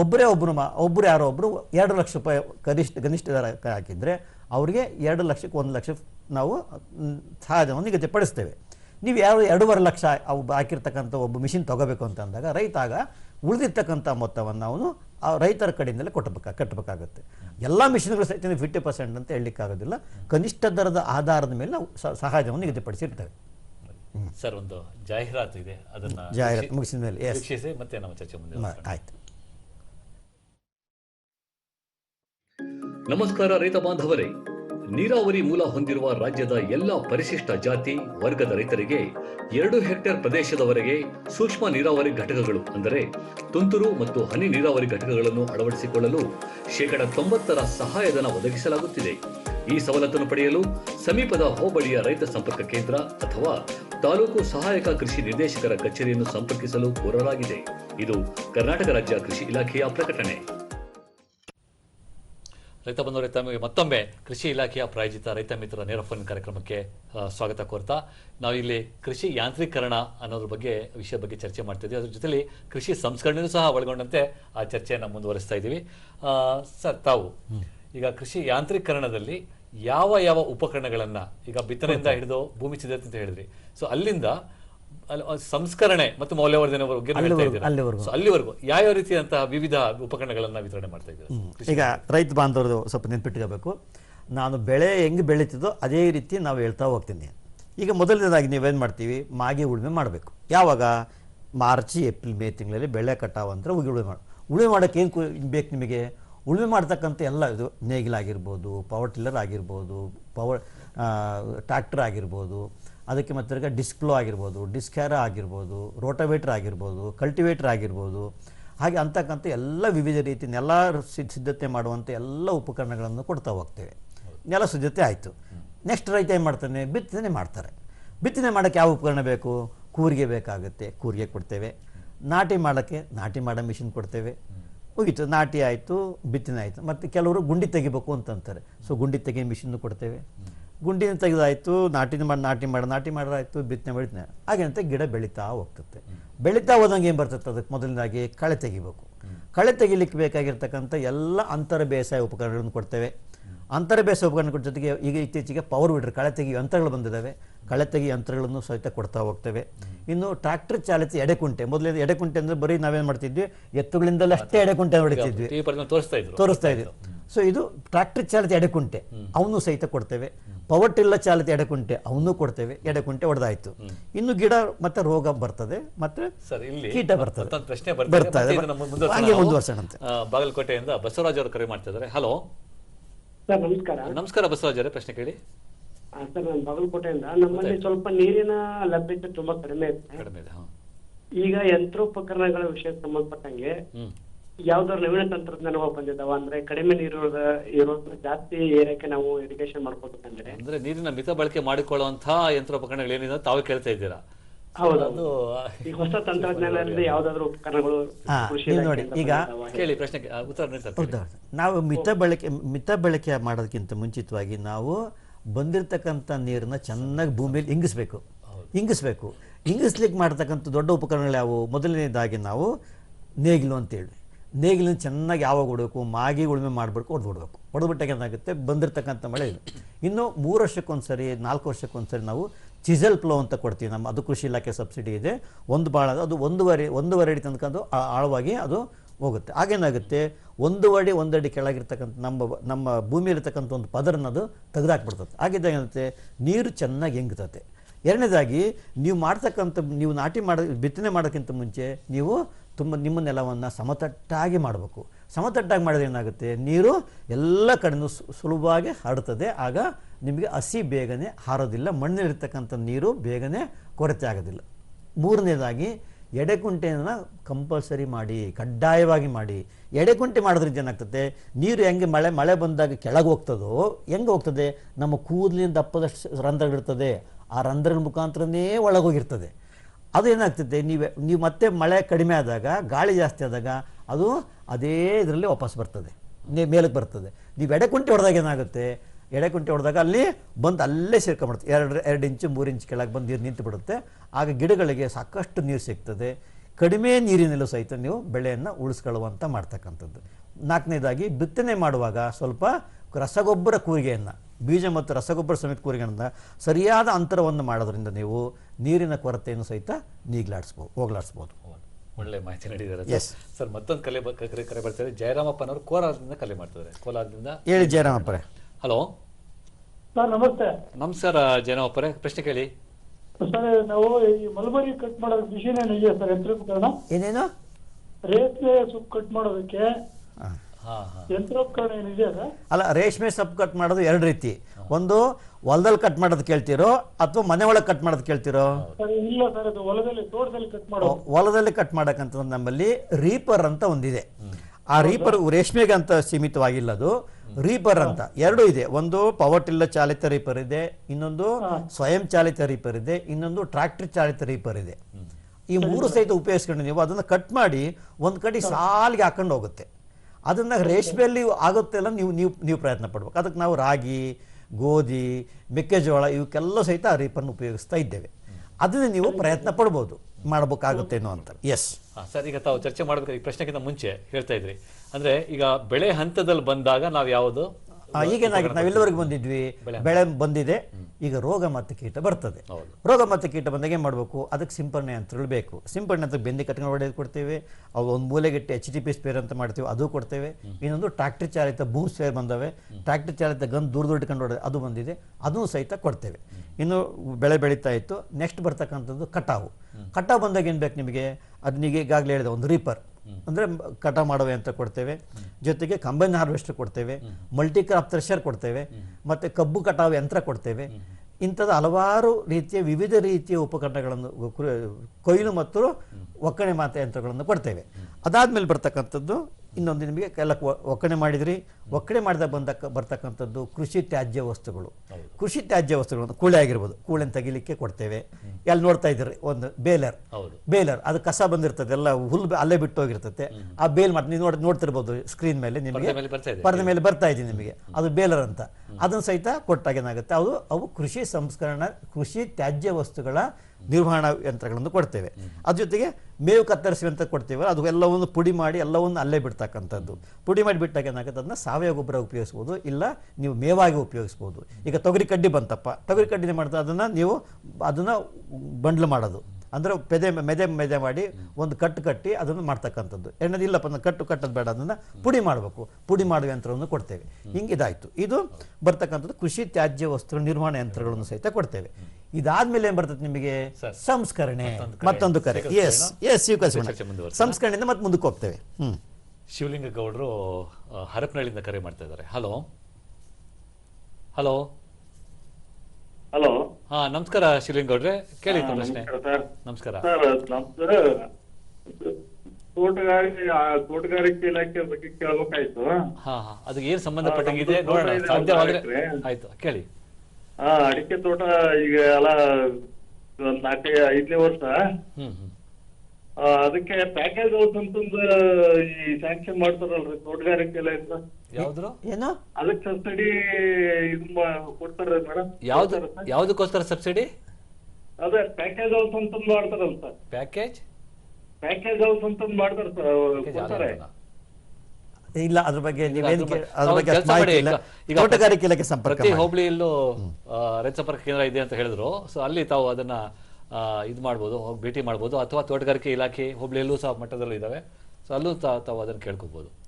ಒಬ್ಬರೇ ಒಬ್ಬರು ಮಾ ಒಬ್ಬರು ಯಾರೋ ಒಬ್ಬರು ಎರಡು ಲಕ್ಷ ರೂಪಾಯಿ ಕನಿಷ್ಠ ಗನಿಷ್ಠ ದರ ಹಾಕಿದರೆ ಅವರಿಗೆ ಎರಡು ಲಕ್ಷಕ್ಕೆ ಒಂದು ಲಕ್ಷ ನಾವು ಸಹಾಯವನ್ನು ನಿಗದಿಪಡಿಸ್ತೇವೆ ನೀವು ಯಾವ ಎರಡೂವರೆ ಲಕ್ಷ ಅವು ಹಾಕಿರ್ತಕ್ಕಂಥ ಒಬ್ಬ ಮಿಷಿನ್ ತಗೋಬೇಕು ಅಂತ ಅಂದಾಗ ರೈತಾಗ ಉಳಿದಿರ್ತಕ್ಕಂಥ ಮೊತ್ತವನ್ನು ಅವನು ಆ ರೈತರ ಕಡೆಯಿಂದಲೇ ಕೊಟ್ಟಬೇಕು ಕಟ್ಟಬೇಕಾಗುತ್ತೆ. ಎಲ್ಲ ಮಿಷಿನ್ಗಳು ಸಹಿತ ಫಿಫ್ಟಿ ಪರ್ಸೆಂಟ್ ಅಂತ ಹೇಳಲಿಕ್ಕಾಗೋದಿಲ್ಲ. ಕನಿಷ್ಠ ದರದ ಆಧಾರದ ಮೇಲೆ ನಾವು ಸಹಾಯವನ್ನು ಸಹಾಯಧನವನ್ನು ನಿಗದಿಪಡಿಸಿರ್ತೇವೆ ಸರ್ ಒಂದು ಜಾಹೀರಾತು ಇದೆ. ಅದನ್ನ ಜಾಹೀರಾತು ಮುಗಿಸಿದ ಮೇಲೆ, ಮತ್ತೆ ನಮ್ಮ ಚರ್ಚೆ ಮುಂದೆ ಆಯ್ತು. ನಮಸ್ಕಾರ ರೈತ ಬಾಂಧವರೇ. ನೀರಾವರಿ ಮೂಲ ಹೊಂದಿರುವ ರಾಜ್ಯದ ಎಲ್ಲ ಪರಿಶಿಷ್ಟ ಜಾತಿ, ವರ್ಗದ ರೈತರಿಗೆ ಎರಡು ಹೆಕ್ಟೇರ್ ಪ್ರದೇಶದವರೆಗೆ ಸೂಕ್ಷ್ಮ ನೀರಾವರಿ ಘಟಕಗಳು ಅಂದರೆ ತುಂತುರು ಮತ್ತು ಹನಿ ನೀರಾವರಿ ಘಟಕಗಳನ್ನು ಅಳವಡಿಸಿಕೊಳ್ಳಲು ಶೇಕಡ ತೊಂಬತ್ತರ ಸಹಾಯಧನ ಒದಗಿಸಲಾಗುತ್ತಿದೆ. ಈ ಸವಲತ್ತನ್ನು ಪಡೆಯಲು ಸಮೀಪದ ಹೋಬಳಿಯ ರೈತ ಸಂಪರ್ಕ ಕೇಂದ್ರ ಅಥವಾ ತಾಲೂಕು ಸಹಾಯಕ ಕೃಷಿ ನಿರ್ದೇಶಕರ ಕಚೇರಿಯನ್ನು ಸಂಪರ್ಕಿಸಲು ಕೋರಲಾಗಿದೆ. ಇದು ಕರ್ನಾಟಕ ರಾಜ್ಯ ಕೃಷಿ ಇಲಾಖೆಯ ಪ್ರಕಟಣೆ. ರೈತ ಬಂಧು ತಮಗೆ ಮತ್ತೊಮ್ಮೆ ಕೃಷಿ ಇಲಾಖೆಯ ಪ್ರಾಯೋಜಿತ ರೈತ ಮಿತ್ರ ನೇರ ಫೋನ್ ಕಾರ್ಯಕ್ರಮಕ್ಕೆ ಸ್ವಾಗತ ಕೋರ್ತಾ. ನಾವಿಲ್ಲಿ ಕೃಷಿ ಯಾಂತ್ರೀಕರಣ ಅನ್ನೋದ್ರ ಬಗ್ಗೆ ವಿಷಯ ಬಗ್ಗೆ ಚರ್ಚೆ ಮಾಡ್ತಿದ್ವಿ ಅದ್ರ ಜೊತೆಲಿ ಕೃಷಿ ಸಂಸ್ಕರಣೆಯೂ ಸಹ ಒಳಗೊಂಡಂತೆ ಆ ಚರ್ಚೆಯನ್ನು ಮುಂದುವರಿಸ್ತಾ ಇದ್ದೀವಿ. ಸರ್ ತಾವು ಈಗ ಕೃಷಿ ಯಾಂತ್ರೀಕರಣದಲ್ಲಿ ಯಾವ ಯಾವ ಉಪಕರಣಗಳನ್ನು ಈಗ ಬಿತ್ತನೆಯಿಂದ ಹಿಡಿದು ಭೂಮಿ ಸಿದ್ಧತೆ ಅಂತ ಹೇಳಿದ್ರಿ. ಸೊ ಅಲ್ಲಿಂದ ಸಂಸ್ಕರಣೆ ಮತ್ತು ಮೌಲ್ಯವರ್ಧನೆವರೆಗೆ ಹೇಳ್ತಾ ಅಲ್ಲಿವರೆಗೂ- ಯಾವ ಅಲ್ಲಿವರೆಗೂ. ಯಾವ ರೀತಿಯಂತಹ ವಿವಿಧ ಉಪಕರಣಗಳನ್ನ ವಿತರಣೆ ಮಾಡ್ತಾ ಇದ್ದೀರಾ? ಈಗ ರೈತ ಬಾಂಧವರು ಸ್ವಲ್ಪ ನೆನ್ಪಿಟ್ಕೋಬೇಕು. ನಾನು ಬೆಳೆ ಹೆಂಗೆ ಬೆಳೀತಿದ್ದೋ ಅದೇ ರೀತಿ ನಾವು ಹೇಳ್ತಾ ಹೋಗ್ತೀನಿ. ಈಗ ಮೊದಲನೇದಾಗಿ ನೀವೇನು ಮಾಡ್ತೀವಿ? ಮಾಗಿ ಉಳುಮೆ ಮಾಡಬೇಕು. ಯಾವಾಗ? ಮಾರ್ಚ್ ಏಪ್ರಿಲ್ ಮೇ ತಿಂಗಳಲ್ಲಿ ಬೆಳೆ ಕಟಾವು ಹೋಗಿ ಉಳುಮೆ ಮಾಡಿ ಉಳುಮೆ ಮಾಡೋಕ್ಕೆ ಏನು ಬೇಕು ನಿಮಗೆ? ಉಳುಮೆ ಮಾಡ್ತಕ್ಕಂಥ ಎಲ್ಲ ಇದು ನೇಗಿಲಾಗಿರ್ಬೋದು ಪವರ್ ಟಿಲ್ಲರ್ ಆಗಿರ್ಬೋದು ಪವರ್ ಟ್ರ್ಯಾಕ್ಟರ್ ಆಗಿರ್ಬೋದು ಅದಕ್ಕೆ ಮತ್ತೆ ತಿರ್ಗಾ ಡಿಸ್ಪ್ಲೋ ಆಗಿರ್ಬೋದು ಡಿಸ್ಕ್ಯಾರ ಆಗಿರ್ಬೋದು ರೋಟೋವೇಟ್ರ್ ಆಗಿರ್ಬೋದು ಕಲ್ಟಿವೇಟ್ರ್ ಆಗಿರ್ಬೋದು, ಹಾಗೆ ಅಂತಕ್ಕಂಥ ಎಲ್ಲ ವಿವಿಧ ರೀತಿ ನೆಲ ಸಿದ್ಧ- ಸಿದ್ಧತೆ ಮಾಡುವಂಥ ಎಲ್ಲ ಉಪಕರಣಗಳನ್ನು ಕೊಡ್ತಾ ಹೋಗ್ತೇವೆ. ನೆಲ ಸಿದ್ಧತೆ ಆಯಿತು. ನೆಕ್ಸ್ಟ್ ರೈತ ಏನು ಮಾಡ್ತಾನೆ? ಬಿತ್ತನೆ ಮಾಡ್ತಾರೆ. ಬಿತ್ತನೆ ಮಾಡೋಕ್ಕೆ ಯಾವ ಉಪಕರಣ ಬೇಕು? ಕೂರಿಗೆ ಬೇಕಾಗುತ್ತೆ. ಕೂರಿಗೆ ಕೊಡ್ತೇವೆ. ನಾಟಿ ಮಾಡೋಕ್ಕೆ ನಾಟಿ ಮಾಡೋ ಮಿಷಿನ್ ಕೊಡ್ತೇವೆ. ಮುಗೀತು. ನಾಟಿ ಆಯಿತು, ಬಿತ್ತನೆ ಆಯಿತು. ಮತ್ತು ಕೆಲವರು ಗುಂಡಿ ತೆಗಿಬೇಕು ಅಂತಂತಾರೆ. ಸೊ ಗುಂಡಿ ತೆಗಿಯೋ ಮಿಷಿನ್ನು ಕೊಡ್ತೇವೆ. ಗುಂಡಿನ ತೆಗೆದಾಯಿತು ನಾಟಿನ ಮಾಡಿ ನಾಟಿ ಮಾಡಿ ನಾಟಿ ಮಾಡಿರಾಯ್ತು ಬಿತ್ತನೆ ಬೆಳಿತನೆ ಹಾಗೇನಂತೆ ಗಿಡ ಬೆಳೀತಾ ಹೋಗ್ತದೆ. ಬೆಳೀತಾ ಹೋದಂಗೆ ಏನು ಬರ್ತದೆ ಅದಕ್ಕೆ ಮೊದಲನೇದಾಗಿ ಕಳೆ ತೆಗಿಬೇಕು. ಕಳೆ ತೆಗಿಲಿಕ್ಕೆ ಬೇಕಾಗಿರ್ತಕ್ಕಂಥ ಎಲ್ಲ ಅಂತರ ಬೇಸಾಯ ಉಪಕರಣಗಳನ್ನು ಕೊಡ್ತೇವೆ. ಅಂತರ ಬೇಸಾಯ ಉಪಕರಣಗಳ ಜೊತೆಗೆ ಈಗ ಇತ್ತೀಚೆಗೆ ಪವರ್ ವಿಡ್ರ್ ಕಳೆ ತೆಗಿ ಯಂತ್ರಗಳು ಬಂದಿದ್ದಾವೆ. ಕಳೆ ತೆಗಿ ಯಂತ್ರಗಳನ್ನು ಸಹಿತ ಕೊಡ್ತಾ ಹೋಗ್ತೇವೆ. ಇನ್ನು ಟ್ರ್ಯಾಕ್ಟರ್ ಚಾಲಿತ ಎಡೆಕುಂಟೆ ಮೊದಲೇ ಎಡೆಕುಂಟೆ ಅಂದರೆ ಬರೀ ನಾವೇನು ಮಾಡ್ತಿದ್ವಿ? ಎತ್ತುಗಳಿಂದಲೇ ಅಷ್ಟೇ ಎಡೆಕುಂಟೆ ಹೊಡಿತಿದ್ವಿ. ತೋರಿಸ್ತಾ ಇದ್ವಿ. ಸೊ ಇದು ಟ್ರ್ಯಾಕ್ಟರ್ ಚಾಲಿತ ಎಡೆಕುಂಟೆ. ಅವನು ಸಹಿತ ಕೊಡ್ತೇವೆ. ಪವರ್ ಟಿಲ್ಲರ್ ಚಾಲಿತ ಎಡೆಕುಂಟೆ ಅವನು ಕೊಡ್ತೇವೆ. ಎಡಕುಂಟೆ ಹೊಡೆದಾಯ್ತು ಇನ್ನು ಗಿಡ ಮತ್ತೆ ರೋಗ ಬರ್ತದೆ ಮತ್ತೆ ಸರ್ ಇಲ್ಲಿ ಕೀಟ ಬರ್ತದೆ. ಮತ್ತೊಂದು ಪ್ರಶ್ನೆ ಬರ್ತಾ ಬರ್ತದೆ. ಮುಂದುವರ್ಸೋಣ ಹಂಗೆ ನಾವು. ಮುಂದುವರ್ಸೋಣಂತೆ. ಬಾಗಲಕೋಟೆಯಿಂದ ಬಸವರಾಜ್ ಅವರು ಕರೆ ಮಾಡ್ತಾ ಇದ್ದಾರೆ. ಹಲೋ ಸರ್ ನಮಸ್ಕಾರ. ನಮಸ್ಕಾರ ಬಸವರಾಜ್ ಅವರೇ ಪ್ರಶ್ನೆ ಕೇಳಿ. ಸರ್ ನಾನು ಬಾಗಲಕೋಟೆಯಿಂದ. ನಮ್ಮಲ್ಲಿ ಸ್ವಲ್ಪ ನೀರಿನ ಲಭ್ಯತೆ ತುಂಬಾ ಕಡಿಮೆ ಇದೆ. ಕಡಿಮೆ ಇದೆ ಈಗ ಯಂತ್ರೋಪಕರಣಗಳ ವಿಷಯಕ್ಕೆ ಸಂಬಂಧಪಟ್ಟಂಗೆ ಯಾವ್ದಾದ್ರು ನವೀನ ತಂತ್ರಜ್ಞಾನಗಳು ಬಂದಿದಾವ ಅಂದ್ರೆ ಕಡಿಮೆ ನೀರು ಇರೋದ್ರ ಜಾಸ್ತಿ ಏರಿಯಾಕ್ಕೆ ನಾವು ಇರಿಗೇಷನ್ ಮಾಡ್ಕೋಬೇಕಂದ್ರೆ ಅಂದ್ರೆ ನೀರಿನ ಮಿತ ಬಳಕೆ ಮಾಡಿಕೊಳ್ಳುವಂತಹ ಯಂತ್ರೋಪಕರಣಗಳು ಏನಿದೆ ಅಂತ ತಾವೇ ಕೇಳ್ತಾ ಇದ್ದೀರಾ? ಹೌದು ಅದು ಈಗ ಹೊಸ ತಂತ್ರಜ್ಞಾನದಲ್ಲಿ ಯಾವ್ದಾದ್ರು ಉಪಕರಣಗಳು ಹಾ, ಕೃಷಿ ನೋಡಿ, ಈಗ ಕೇಳಿ ಪ್ರಶ್ನೆ ಉತ್ತರ ನೀಡ್ತಾರೆ ನಾವು ಮಿತ ಬಳಕೆ ಮಿತ ಬಳಕೆ ಮಾಡೋದಕ್ಕಿಂತ ಮುಂಚಿತವಾಗಿ ನಾವು ಬಂದಿರತಕ್ಕಂಥ ನೀರನ್ನ ಚೆನ್ನಾಗಿ ಭೂಮಿಯಲ್ಲಿ ಇಂಗಿಸ್ಬೇಕು. ಇಂಗಿಸ್ಬೇಕು. ಇಂಗಿಸ್ಲಿಕ್ಕೆ ಮಾಡ್ತಕ್ಕಂಥ ದೊಡ್ಡ ಉಪಕರಣಗಳು ಯಾವುವು? ಮೊದಲನೇದಾಗಿ ನಾವು ನೇಗಿಲು ಅಂತೇಳಿ. ನೇಗಿಲನ್ನು ಚೆನ್ನಾಗಿ ಯಾವಾಗ ಹೊಡಬೇಕು, ಮಾಗಿ ಉಳುಮೆ ಮಾಡಬೇಕು ಹೊಡೆದು ಹೊಡಬೇಕು ಹೊಡೆದ್ಬಿಟ್ಟಾಗ ಏನಾಗುತ್ತೆ? ಬಂದಿರತಕ್ಕಂಥ ಮಳೆ ಇದು. ಇನ್ನು ಮೂರು ವರ್ಷಕ್ಕೊಂದ್ಸರಿ, ನಾಲ್ಕು ವರ್ಷಕ್ಕೊಂದ್ಸರಿ ನಾವು ಚಿಸಲ್ ಪ್ಲೋ ಅಂತ ಕೊಡ್ತೀವಿ. ನಮ್ಮ ಅದು ಕೃಷಿ ಇಲಾಖೆ ಸಬ್ಸಿಡಿ ಇದೆ. ಒಂದು ಭಾಳ ಅದು ಒಂದೂವರೆ ಒಂದೂವರೆ ಅಡಿ ತನಕ ಅದು ಆಳವಾಗಿ ಅದು ಹೋಗುತ್ತೆ. ಆಗೇನಾಗುತ್ತೆ ಒಂದು ಅಡಿ ಒಂದಡಿ ಕೆಳಗಿರ್ತಕ್ಕಂಥ ನಮ್ಮ ನಮ್ಮ ಭೂಮಿಯಲ್ಲಿರ್ತಕ್ಕಂಥ ಒಂದು ಪದರನ್ನ ಅದು ತೆಗೆದಾಕ್ಬಿಡ್ತದೆ. ಆಗಿದ್ದಾಗ ಏನಾಗುತ್ತೆ? ನೀರು ಚೆನ್ನಾಗಿ ಹೆಂಗ್ತತೆ ಎರಡನೇದಾಗಿ, ನೀವು ಮಾಡ್ತಕ್ಕಂಥ, ನೀವು ನಾಟಿ ಮಾಡೋ, ಬಿತ್ತನೆ ಮಾಡೋಕ್ಕಿಂತ ಮುಂಚೆ ನೀವು ತುಂಬ ನಿಮ್ಮ ನೆಲವನ್ನು ಸಮತಟ್ಟಾಗಿ ಮಾಡಬೇಕು. ಸಮತಟ್ಟಾಗಿ ಮಾಡಿದ್ರೆ ಏನಾಗುತ್ತೆ? ನೀರು ಎಲ್ಲ ಕಡೆಯೂ ಸುಲಭವಾಗಿ ಹರಡುತ್ತದೆ ಆಗ ನಿಮಗೆ ಹಸಿ ಬೇಗನೆ ಹಾರೋದಿಲ್ಲ. ಮಣ್ಣಲ್ಲಿರ್ತಕ್ಕಂಥ ನೀರು ಬೇಗನೆ ಕೊರತೆ ಆಗೋದಿಲ್ಲ. ಮೂರನೇದಾಗಿ, ಎಡೆಕುಂಟೆಯನ್ನು ಕಂಪಲ್ಸರಿ ಮಾಡಿ, ಕಡ್ಡಾಯವಾಗಿ ಮಾಡಿ. ಎಡೆಕುಂಟೆ ಮಾಡೋದ್ರಿಂದ ಏನಾಗ್ತದೆ ನೀರು ಹೆಂಗೆ ಮಳೆ ಮಳೆ ಬಂದಾಗ ಕೆಳಗೆ ಹೋಗ್ತದೋ, ಹೆಂಗೆ ಹೋಗ್ತದೆ? ನಮ್ಮ ಕೂದಲಿನ ದಪ್ಪದಷ್ಟು ರಂಧ್ರಗಳಿರ್ತದೆ. ಆ ರಂಧ್ರಗಳ ಮುಖಾಂತರನೇ ಒಳಗೋಗಿರ್ತದೆ. ಅದು ಏನಾಗ್ತದೆ, ನೀವು ನೀವು ಮತ್ತೆ ಮಳೆ ಕಡಿಮೆ ಆದಾಗ, ಗಾಳಿ ಜಾಸ್ತಿ ಆದಾಗ, ಅದು ಅದೇ ಇದರಲ್ಲಿ ವಾಪಸ್ ಬರ್ತದೆ ಮೇಲಕ್ಕೆ ಬರ್ತದೆ. ನೀವು ಎಡೆಕುಂಟೆ ಹೊಡೆದಾಗ ಏನಾಗುತ್ತೆ, ಎಡೆಕುಂಟೆ ಹೊಡೆದಾಗ ಅಲ್ಲಿ ಬಂದು ಅಲ್ಲೇ ಸೇರ್ಕೊಂಡ್ಬಿಡುತ್ತೆ. ಎರಡು ಎರಡು ಇಂಚು, ಮೂರು ಇಂಚು ಕೆಳಗೆ ಬಂದು ನೀರು ನಿಂತು ಬಿಡುತ್ತೆ ಆಗ ಗಿಡಗಳಿಗೆ ಸಾಕಷ್ಟು ನೀರು ಸಿಗ್ತದೆ. ಕಡಿಮೆ ನೀರಿನಲ್ಲೂ ಸಹಿತ ನೀವು ಬೆಳೆಯನ್ನು ಉಳಿಸ್ಕೊಳ್ಳುವಂಥ ಮಾಡ್ತಕ್ಕಂಥದ್ದು. ನಾಲ್ಕನೇದಾಗಿ, ಬಿತ್ತನೆ ಮಾಡುವಾಗ ಸ್ವಲ್ಪ ರಸಗೊಬ್ಬರ ಕೂರಿಗೆಯನ್ನು, ಬೀಜ ಮತ್ತು ರಸಗೊಬ್ಬರ ಸಮೇತ ಕೂರಿಗೆಯಿಂದ ಸರಿಯಾದ ಅಂತರವನ್ನು ಮಾಡೋದ್ರಿಂದ ನೀವು ನೀರಿನ ಕೊರತೆಯನ್ನು ಸಹಿತ ನೀಗ್ಲಾಡಿಸ್ಬೋದು ಹೋಗ್ಲಾಡಿಸ್ಬೋದು. ಒಳ್ಳೆ ಮಾಹಿತಿ ನೀಡಿದ್ದಾರೆ. Yes. ಸರ್ ಮತ್ತೊಂದು ಕಲೆ ಕರೆ ಕರೆ ಬರ್ತಾರೆ ಜಯರಾಮಪ್ಪನವರು ಕೋಲಾರದಿಂದ ಕಲೆ ಮಾಡ್ತಿದ್ದಾರೆ. ಕೋಲಾರದಿಂದ ಹೇಳಿ ಜಯರಾಮಪ್ಪರೇ. ಹಲೋ. ಸರ್ ನಮಸ್ತೆ. ನಮಸ್ಕಾರ ಜಯರಾಮಪ್ಪರೇ ಪ್ರಶ್ನೆ ಕೇಳಿ. ಸರ್ ನಾವು ಈ ಮಲ್ಬರಿ ಕಟ್ ಮಾಡೋದಕ್ಕೆ ಮಿಷಿನ್ ಏನು ಇದೆಯಾ ಸರ್ ಯಂತ್ರೋಪಕರಣ? ಏನೇನು? ರೇಷ್ಮೆ ಸೊಪ್ಪು ಕಟ್ ಮಾಡೋದಕ್ಕೆ ಹಾ. ಹಾ ಯಂತ್ರೋಪಕರಣ ಏನಿದೆಯಾ ಸರ್ ಅಲ್ಲ ರೇಷ್ಮೆ ಸೊಪ್ಪು ಕಟ್ ಮಾಡೋದು ಎರಡು ರೀತಿ. ಒಂದು ಹೊಲದಲ್ಲಿ ಕಟ್ ಮಾಡೋದು ಕೇಳ್ತಿರೋ ಅಥವಾ ಮನೆ ಒಳಗೆ ಕಟ್ ಮಾಡೋದು ಕೇಳ್ತಿರೋ? ಇಲ್ಲ ಸರ್ ಅದು ಹೊಲದಲ್ಲಿ ತೋಟದಲ್ಲಿ ಕಟ್ ಮಾಡೋದು. ಹೊಲದಲ್ಲಿ ಕಟ್ ಮಾಡಕ್ಕಂತ ನಮ್ಮಲ್ಲಿ ರೀಪರ್ ಅಂತ ಒಂದಿದೆ. ಆ ರೀಪರ್ ರೇಷ್ಮೆಗೆ ಅಂತ ಸೀಮಿತವಾಗಿಲ್ಲ ಅದು. ರೀಪರ್ ಅಂತ. ಎರಡು ಇದೆ. ಒಂದು ಪವರ್ ಟಿಲ್ಲರ್ ಚಾಲಿತ ರೀಪರ್ ಇದೆ ಇನ್ನೊಂದು ಸ್ವಯಂ ಚಾಲಿತ ರೀಪರ್ ಇದೆ ಇನ್ನೊಂದು ಟ್ರಾಕ್ಟರ್ ಚಾಲಿತ ರೀಪರ್ ಇದೆ. ಈ ಮೂರು ಸಹಿತ ಉಪಯೋಗಿಸ್ಕೊಂಡು ನೀವು ಅದನ್ನು ಕಟ್ ಮಾಡಿ ಒಂದು ಕಡೆ ಸಾಲಿಗೆ ಹಾಕೊಂಡು ಹೋಗುತ್ತೆ. ಅದನ್ನ ರೇಷ್ಮೆಯಲ್ಲಿ ಆಗುತ್ತೆ ಅಲ್ಲ ನೀವು ನೀವು ನೀವು ಪ್ರಯತ್ನ ಪಡ್ಬೇಕು. ಅದಕ್ಕೆ ನಾವು ರಾಗಿ ಗೋಧಿ ಮೆಕ್ಕೆಜೋಳ ಇವಕ್ಕೆಲ್ಲ ಸಹಿತ ಆ ರೀಪನ್ನು ಉಪಯೋಗಿಸ್ತಾ ಇದ್ದೇವೆ. ಅದನ್ನ ನೀವು ಪ್ರಯತ್ನ ಪಡ್ಬೋದು. ಮಾಡಬೇಕಾಗುತ್ತೇನೋ ಅಂತ ಎಸ್ ಸರ್ ಈಗ ತಾವು ಚರ್ಚೆ ಮಾಡಬೇಕು ಈ ಪ್ರಶ್ನೆಗಿಂತ ಮುಂಚೆ ಹೇಳ್ತಾ ಇದ್ರಿ. ಅಂದ್ರೆ ಈಗ ಬೆಳೆ ಹಂತದಲ್ಲಿ ಬಂದಾಗ ನಾವು ಯಾವುದು? ಈಗೇನಾಗಿತ್ತು ನಾವು ಇಲ್ಲಿವರೆಗೆ ಬಂದಿದ್ವಿ. ಬೆಳೆ. ಬಂದಿದೆ. ಈಗ ರೋಗ ಮತ್ತು ಕೀಟ ಬರ್ತದೆ. ರೋಗ ಮತ್ತು ಕೀಟ ಬಂದಾಗ ಏನು ಮಾಡಬೇಕು? ಅದಕ್ಕೆ ಸಿಂಪರಣೆ ಅಂತ ಬೇಕು ಸಿಂಪರಣೆ ಅಂತ ಬೆಂದಿ ಕಟ್ಕೊಂಡು ಹೊಡೆಯೋದು ಕೊಡ್ತೇವೆ. ಅವು ಒಂದು ಮೂಲೆಗಿಟ್ಟು ಎಚ್ ಡಿ ಪಿ ಸ್ಪೇರ್ ಅಂತ ಮಾಡ್ತೀವಿ. ಅದು ಕೊಡ್ತೇವೆ. ಇನ್ನೊಂದು ಟ್ರಾಕ್ಟರ್ ಚಾಲಿತ ಬೂಮ್ ಸ್ಪೇರ್ ಬಂದವೆ. ಟ್ರಾಕ್ಟರ್ ಚಾಲಿತ ಗನ್ ದೂರ ದೂರ ಇಟ್ಕೊಂಡು ಹೊಡೆದು ಅದು ಬಂದಿದೆ. ಅದನ್ನು ಸಹಿತ ಕೊಡ್ತೇವೆ. ಇನ್ನು ಬೆಳೆ ಬೆಳೀತಾ ಇತ್ತು. ನೆಕ್ಸ್ಟ್ ಬರ್ತಕ್ಕಂಥದ್ದು ಕಟಾವು. ಕಟಾವು ಬಂದಾಗ ಏನು ಬೇಕು ನಿಮಗೆ? ಅದನ್ನ ಈಗಾಗಲೇ ಹೇಳಿದೆ ಒಂದು ರೀಪರ್ ಅಂದರೆ ಕಟ ಮಾಡುವ ಯಂತ್ರ ಕೊಡ್ತೇವೆ. ಜೊತೆಗೆ ಕಂಬೈನ್ ಹಾರ್ವೆಸ್ಟರ್ ಕೊಡ್ತೇವೆ. ಮಲ್ಟಿ ಕ್ರಾಪ್ ಥ್ರೆಷರ್ ಕೊಡ್ತೇವೆ. ಮತ್ತು ಕಬ್ಬು ಕಟಾವು ಯಂತ್ರ ಕೊಡ್ತೇವೆ. ಇಂಥದ ಹಲವಾರು ರೀತಿಯ ವಿವಿಧ ರೀತಿಯ ಉಪಕರಣಗಳನ್ನು ಕೊಯ್ಲು ಮತ್ತು ಒಕ್ಕಣೆ ಮಾತ ಯಂತ್ರಗಳನ್ನು ಕೊಡ್ತೇವೆ. ಅದಾದ್ಮೇಲೆ ಬರ್ತಕ್ಕಂಥದ್ದು ಇನ್ನೊಂದು ನಿಮಗೆ ಎಲ್ಲ ಒಕ್ಕಣೆ ಮಾಡಿದ್ರಿ. ಒಕ್ಕಣೆ ಮಾಡಿದ ಬಂದಕ್ಕ ಬರ್ತಕ್ಕಂಥದ್ದು ಕೃಷಿ ತ್ಯಾಜ್ಯ ವಸ್ತುಗಳು. ಕೃಷಿ ತ್ಯಾಜ್ಯ ವಸ್ತುಗಳು ಕೂಳೆ ಆಗಿರ್ಬೋದು. ಕೂಳೆನ ತೆಗಿಲಿಕ್ಕೆ ಕೊಡ್ತೇವೆ. ಎಲ್ಲಿ ನೋಡ್ತಾ ಇದ್ದೀರಿ? ಒಂದು ಬೇಲರ್. ಬೇಲರ್. ಅದು ಕಸ ಬಂದಿರ್ತದೆ. ಎಲ್ಲ ಹುಲ್ ಅಲ್ಲೇ ಬಿಟ್ಟು ಹೋಗಿರ್ತದೆ ಆ ಬೇಲ್ ಮಾಡಿ ನೀವು ನೋಡಿ ನೋಡ್ತಿರ್ಬೋದು ಸ್ಕ್ರೀನ್ ಮೇಲೆ ನಿಮಗೆ. ಪರದ ಮೇಲೆ ಬರ್ತಾ ಇದೆ. ನಿಮಗೆ. ಅದು ಬೇಲರ್ ಅಂತ. ಅದನ್ನು ಸಹಿತ ಕೊಟ್ಟಾಗ ಏನಾಗುತ್ತೆ? ಅವು ಅವು ಕೃಷಿ ಸಂಸ್ಕರಣ ಕೃಷಿ ತ್ಯಾಜ್ಯ ವಸ್ತುಗಳ ನಿರ್ವಹಣಾ ಯಂತ್ರಗಳನ್ನು ಕೊಡ್ತೇವೆ. ಅದ್ರ ಜೊತೆಗೆ ಮೇವು ಕತ್ತರಿಸುವಂತ ಕೊಡ್ತೇವೆ ಅದು ಎಲ್ಲವನ್ನು ಪುಡಿ ಮಾಡಿ ಎಲ್ಲವನ್ನು ಅಲ್ಲೇ ಬಿಡ್ತಕ್ಕಂಥದ್ದು. ಪುಡಿ ಮಾಡಿ ಬಿಟ್ಟಾಗ ಏನಾಗುತ್ತೆ ಅದನ್ನ ಸಾವಯವ ಗೊಬ್ಬರ ಉಪಯೋಗಿಸ್ಬೋದು, ಇಲ್ಲ ನೀವು ಮೇವಾಗಿ ಉಪಯೋಗಿಸ್ಬೋದು. ಈಗ ತೊಗರಿ ಕಡ್ಡಿ ಬಂತಪ್ಪ, ತೊಗರಿ ಕಡ್ಡಿನ ಮಾಡ್ತಾ ಅದನ್ನು ನೀವು ಅದನ್ನು ಬಂಡ್ಲು ಮಾಡೋದು. ಅಂದ್ರೆ ಪೆದೆ ಮೆದೆ ಮೆದೆ ಮಾಡಿ ಒಂದು ಕಟ್ಟು ಕಟ್ಟಿ ಅದನ್ನು ಮಾಡ್ತಕ್ಕಂಥದ್ದು. ಎಣ್ಣೆದು ಇಲ್ಲಪ್ಪ ನಾನು ಕಟ್ಟು ಕಟ್ಟೋದು ಬೇಡ ಅದನ್ನು ಪುಡಿ ಮಾಡಬೇಕು. ಪುಡಿ ಮಾಡುವ ಯಂತ್ರವನ್ನು ಕೊಡ್ತೇವೆ. ಹಿಂಗೆ ಇದಾಯಿತು ಇದು ಬರ್ತಕ್ಕಂಥದ್ದು ಕೃಷಿ ತ್ಯಾಜ್ಯ ವಸ್ತು ನಿರ್ಮಾಣ ಯಂತ್ರಗಳನ್ನು ಸಹಿತ ಕೊಡ್ತೇವೆ. ಇದಾದ್ಮೇಲೆ ಏನ್ ಬರ್ತದೆ ನಿಮಗೆ? ಸಂಸ್ಕರಣೆ. ಮತ್ತೊಂದು ಕರೆ. S S. ಸಂಸ್ಕರಣೆಯಿಂದ ಮತ್ತೆ ಮುಂದಕ್ಕೆ ಹೋಗ್ತೇವೆ. ಹ್ಮ್. ಶಿವಲಿಂಗ ಗೌಡರು ಹರಪನಹಳ್ಳಿಯಿಂದ ಕರೆ ಮಾಡ್ತಾ ಇದ್ದಾರೆ. Hello hello hello. ಹಾ ನಮಸ್ಕಾರ ಶಿವಲಿಂಗ ಗೌಡ್ರೆ ಕೇಳಿ ಪ್ರಶ್ನೆ ನಮಸ್ಕಾರ ಸರ್. ನಮ್ದು ತೋಟಗಾರಿಕೆ ತೋಟಗಾರಿಕೆ ಇಲಾಖೆ ಬಗ್ಗೆ ಕೇಳ್ಬೇಕಾಯ್ತು. ಹಾ ಹಾ. ಅದಕ್ಕೆ ಏನ್ ಸಂಬಂಧಪಟ್ಟಂಗಿದೆ? ನಮ್ದು ನೋಡೋಣ. ಸಾಧ್ಯವಾದ್ರೆ ಆಯ್ತು ಕೇಳಿ. ಹಾ ಅಡಿಕೆ ತೋಟ ಈಗ ಎಲ್ಲ ನಾಲ್ಕೈ ಐದನೇ ವರ್ಷ. ಅದಕ್ಕೆ ಪ್ಯಾಕೇಜ್ ಹೌಸ್ ಅಂತಂದು ಈ ಸ್ಯಾಂಕ್ಷನ್ ಮಾಡ್ತಾರಲ್ರಿ ತೋಟಗಾರಿಕೆ ಇಲಾಖೆ. ಯಾವ್ದ್ರು? ಏನು? ಅದಕ್ಕೆ ಸಬ್ಸಿಡಿ ಇದು ಕೊಡ್ತಾರ ಮೇಡಮ್. ಯಾವ್ದು ಯಾವ್ದಕ್ಕೋಸ್ಕರ ಸಬ್ಸಿಡಿ? ಅದೇ ಪ್ಯಾಕೇಜ್ ಹೌಸ್ ಅಂತ ಮಾಡ್ತಾರಲ್ಲ ಸರ್. ಪ್ಯಾಕೇಜ್ ಪ್ಯಾಕೇಜ್ ಹೌಸ್ ಅಂತಂದು ಮಾಡ್ತಾರ ಸರ್. ಕೊಡ್ತಾರೆ. ಇಲ್ಲ ಅದ್ರ ಬಗ್ಗೆ ನೀವೇನು ಅದ್ರ ಬಗ್ಗೆ- ಈಗ ತೋಟಗಾರಿಕೆ ಇಲಾಖೆ ಸಂಪರ್ಕ ಪ್ರತಿ. ಹೋಬಳಿಯಲ್ಲೂ ಆ, ರೈತ ಸಂಪರ್ಕ ಕೇಂದ್ರ ಇದೆ ಅಂತ ಹೇಳಿದ್ರು. ಸೊ ಅಲ್ಲಿ ತಾವು ಅದನ್ನ ಇದು ಮಾಡ್ಬೋದು ಹೋಗಿ ಭೇಟಿ ಮಾಡ್ಬೋದು. ಅಥವಾ ತೋಟಗಾರಿಕೆ ಇಲಾಖೆ ಹೋಬಳಿಯಲ್ಲೂ ಸಹ ಮಟ್ಟದಲ್ಲೂ ಇದ್ದಾವೆ ಸೊ ಅಲ್ಲೂ ತಾವು ಅದನ್ನ ಕೇಳ್ಕೊಬೋದು.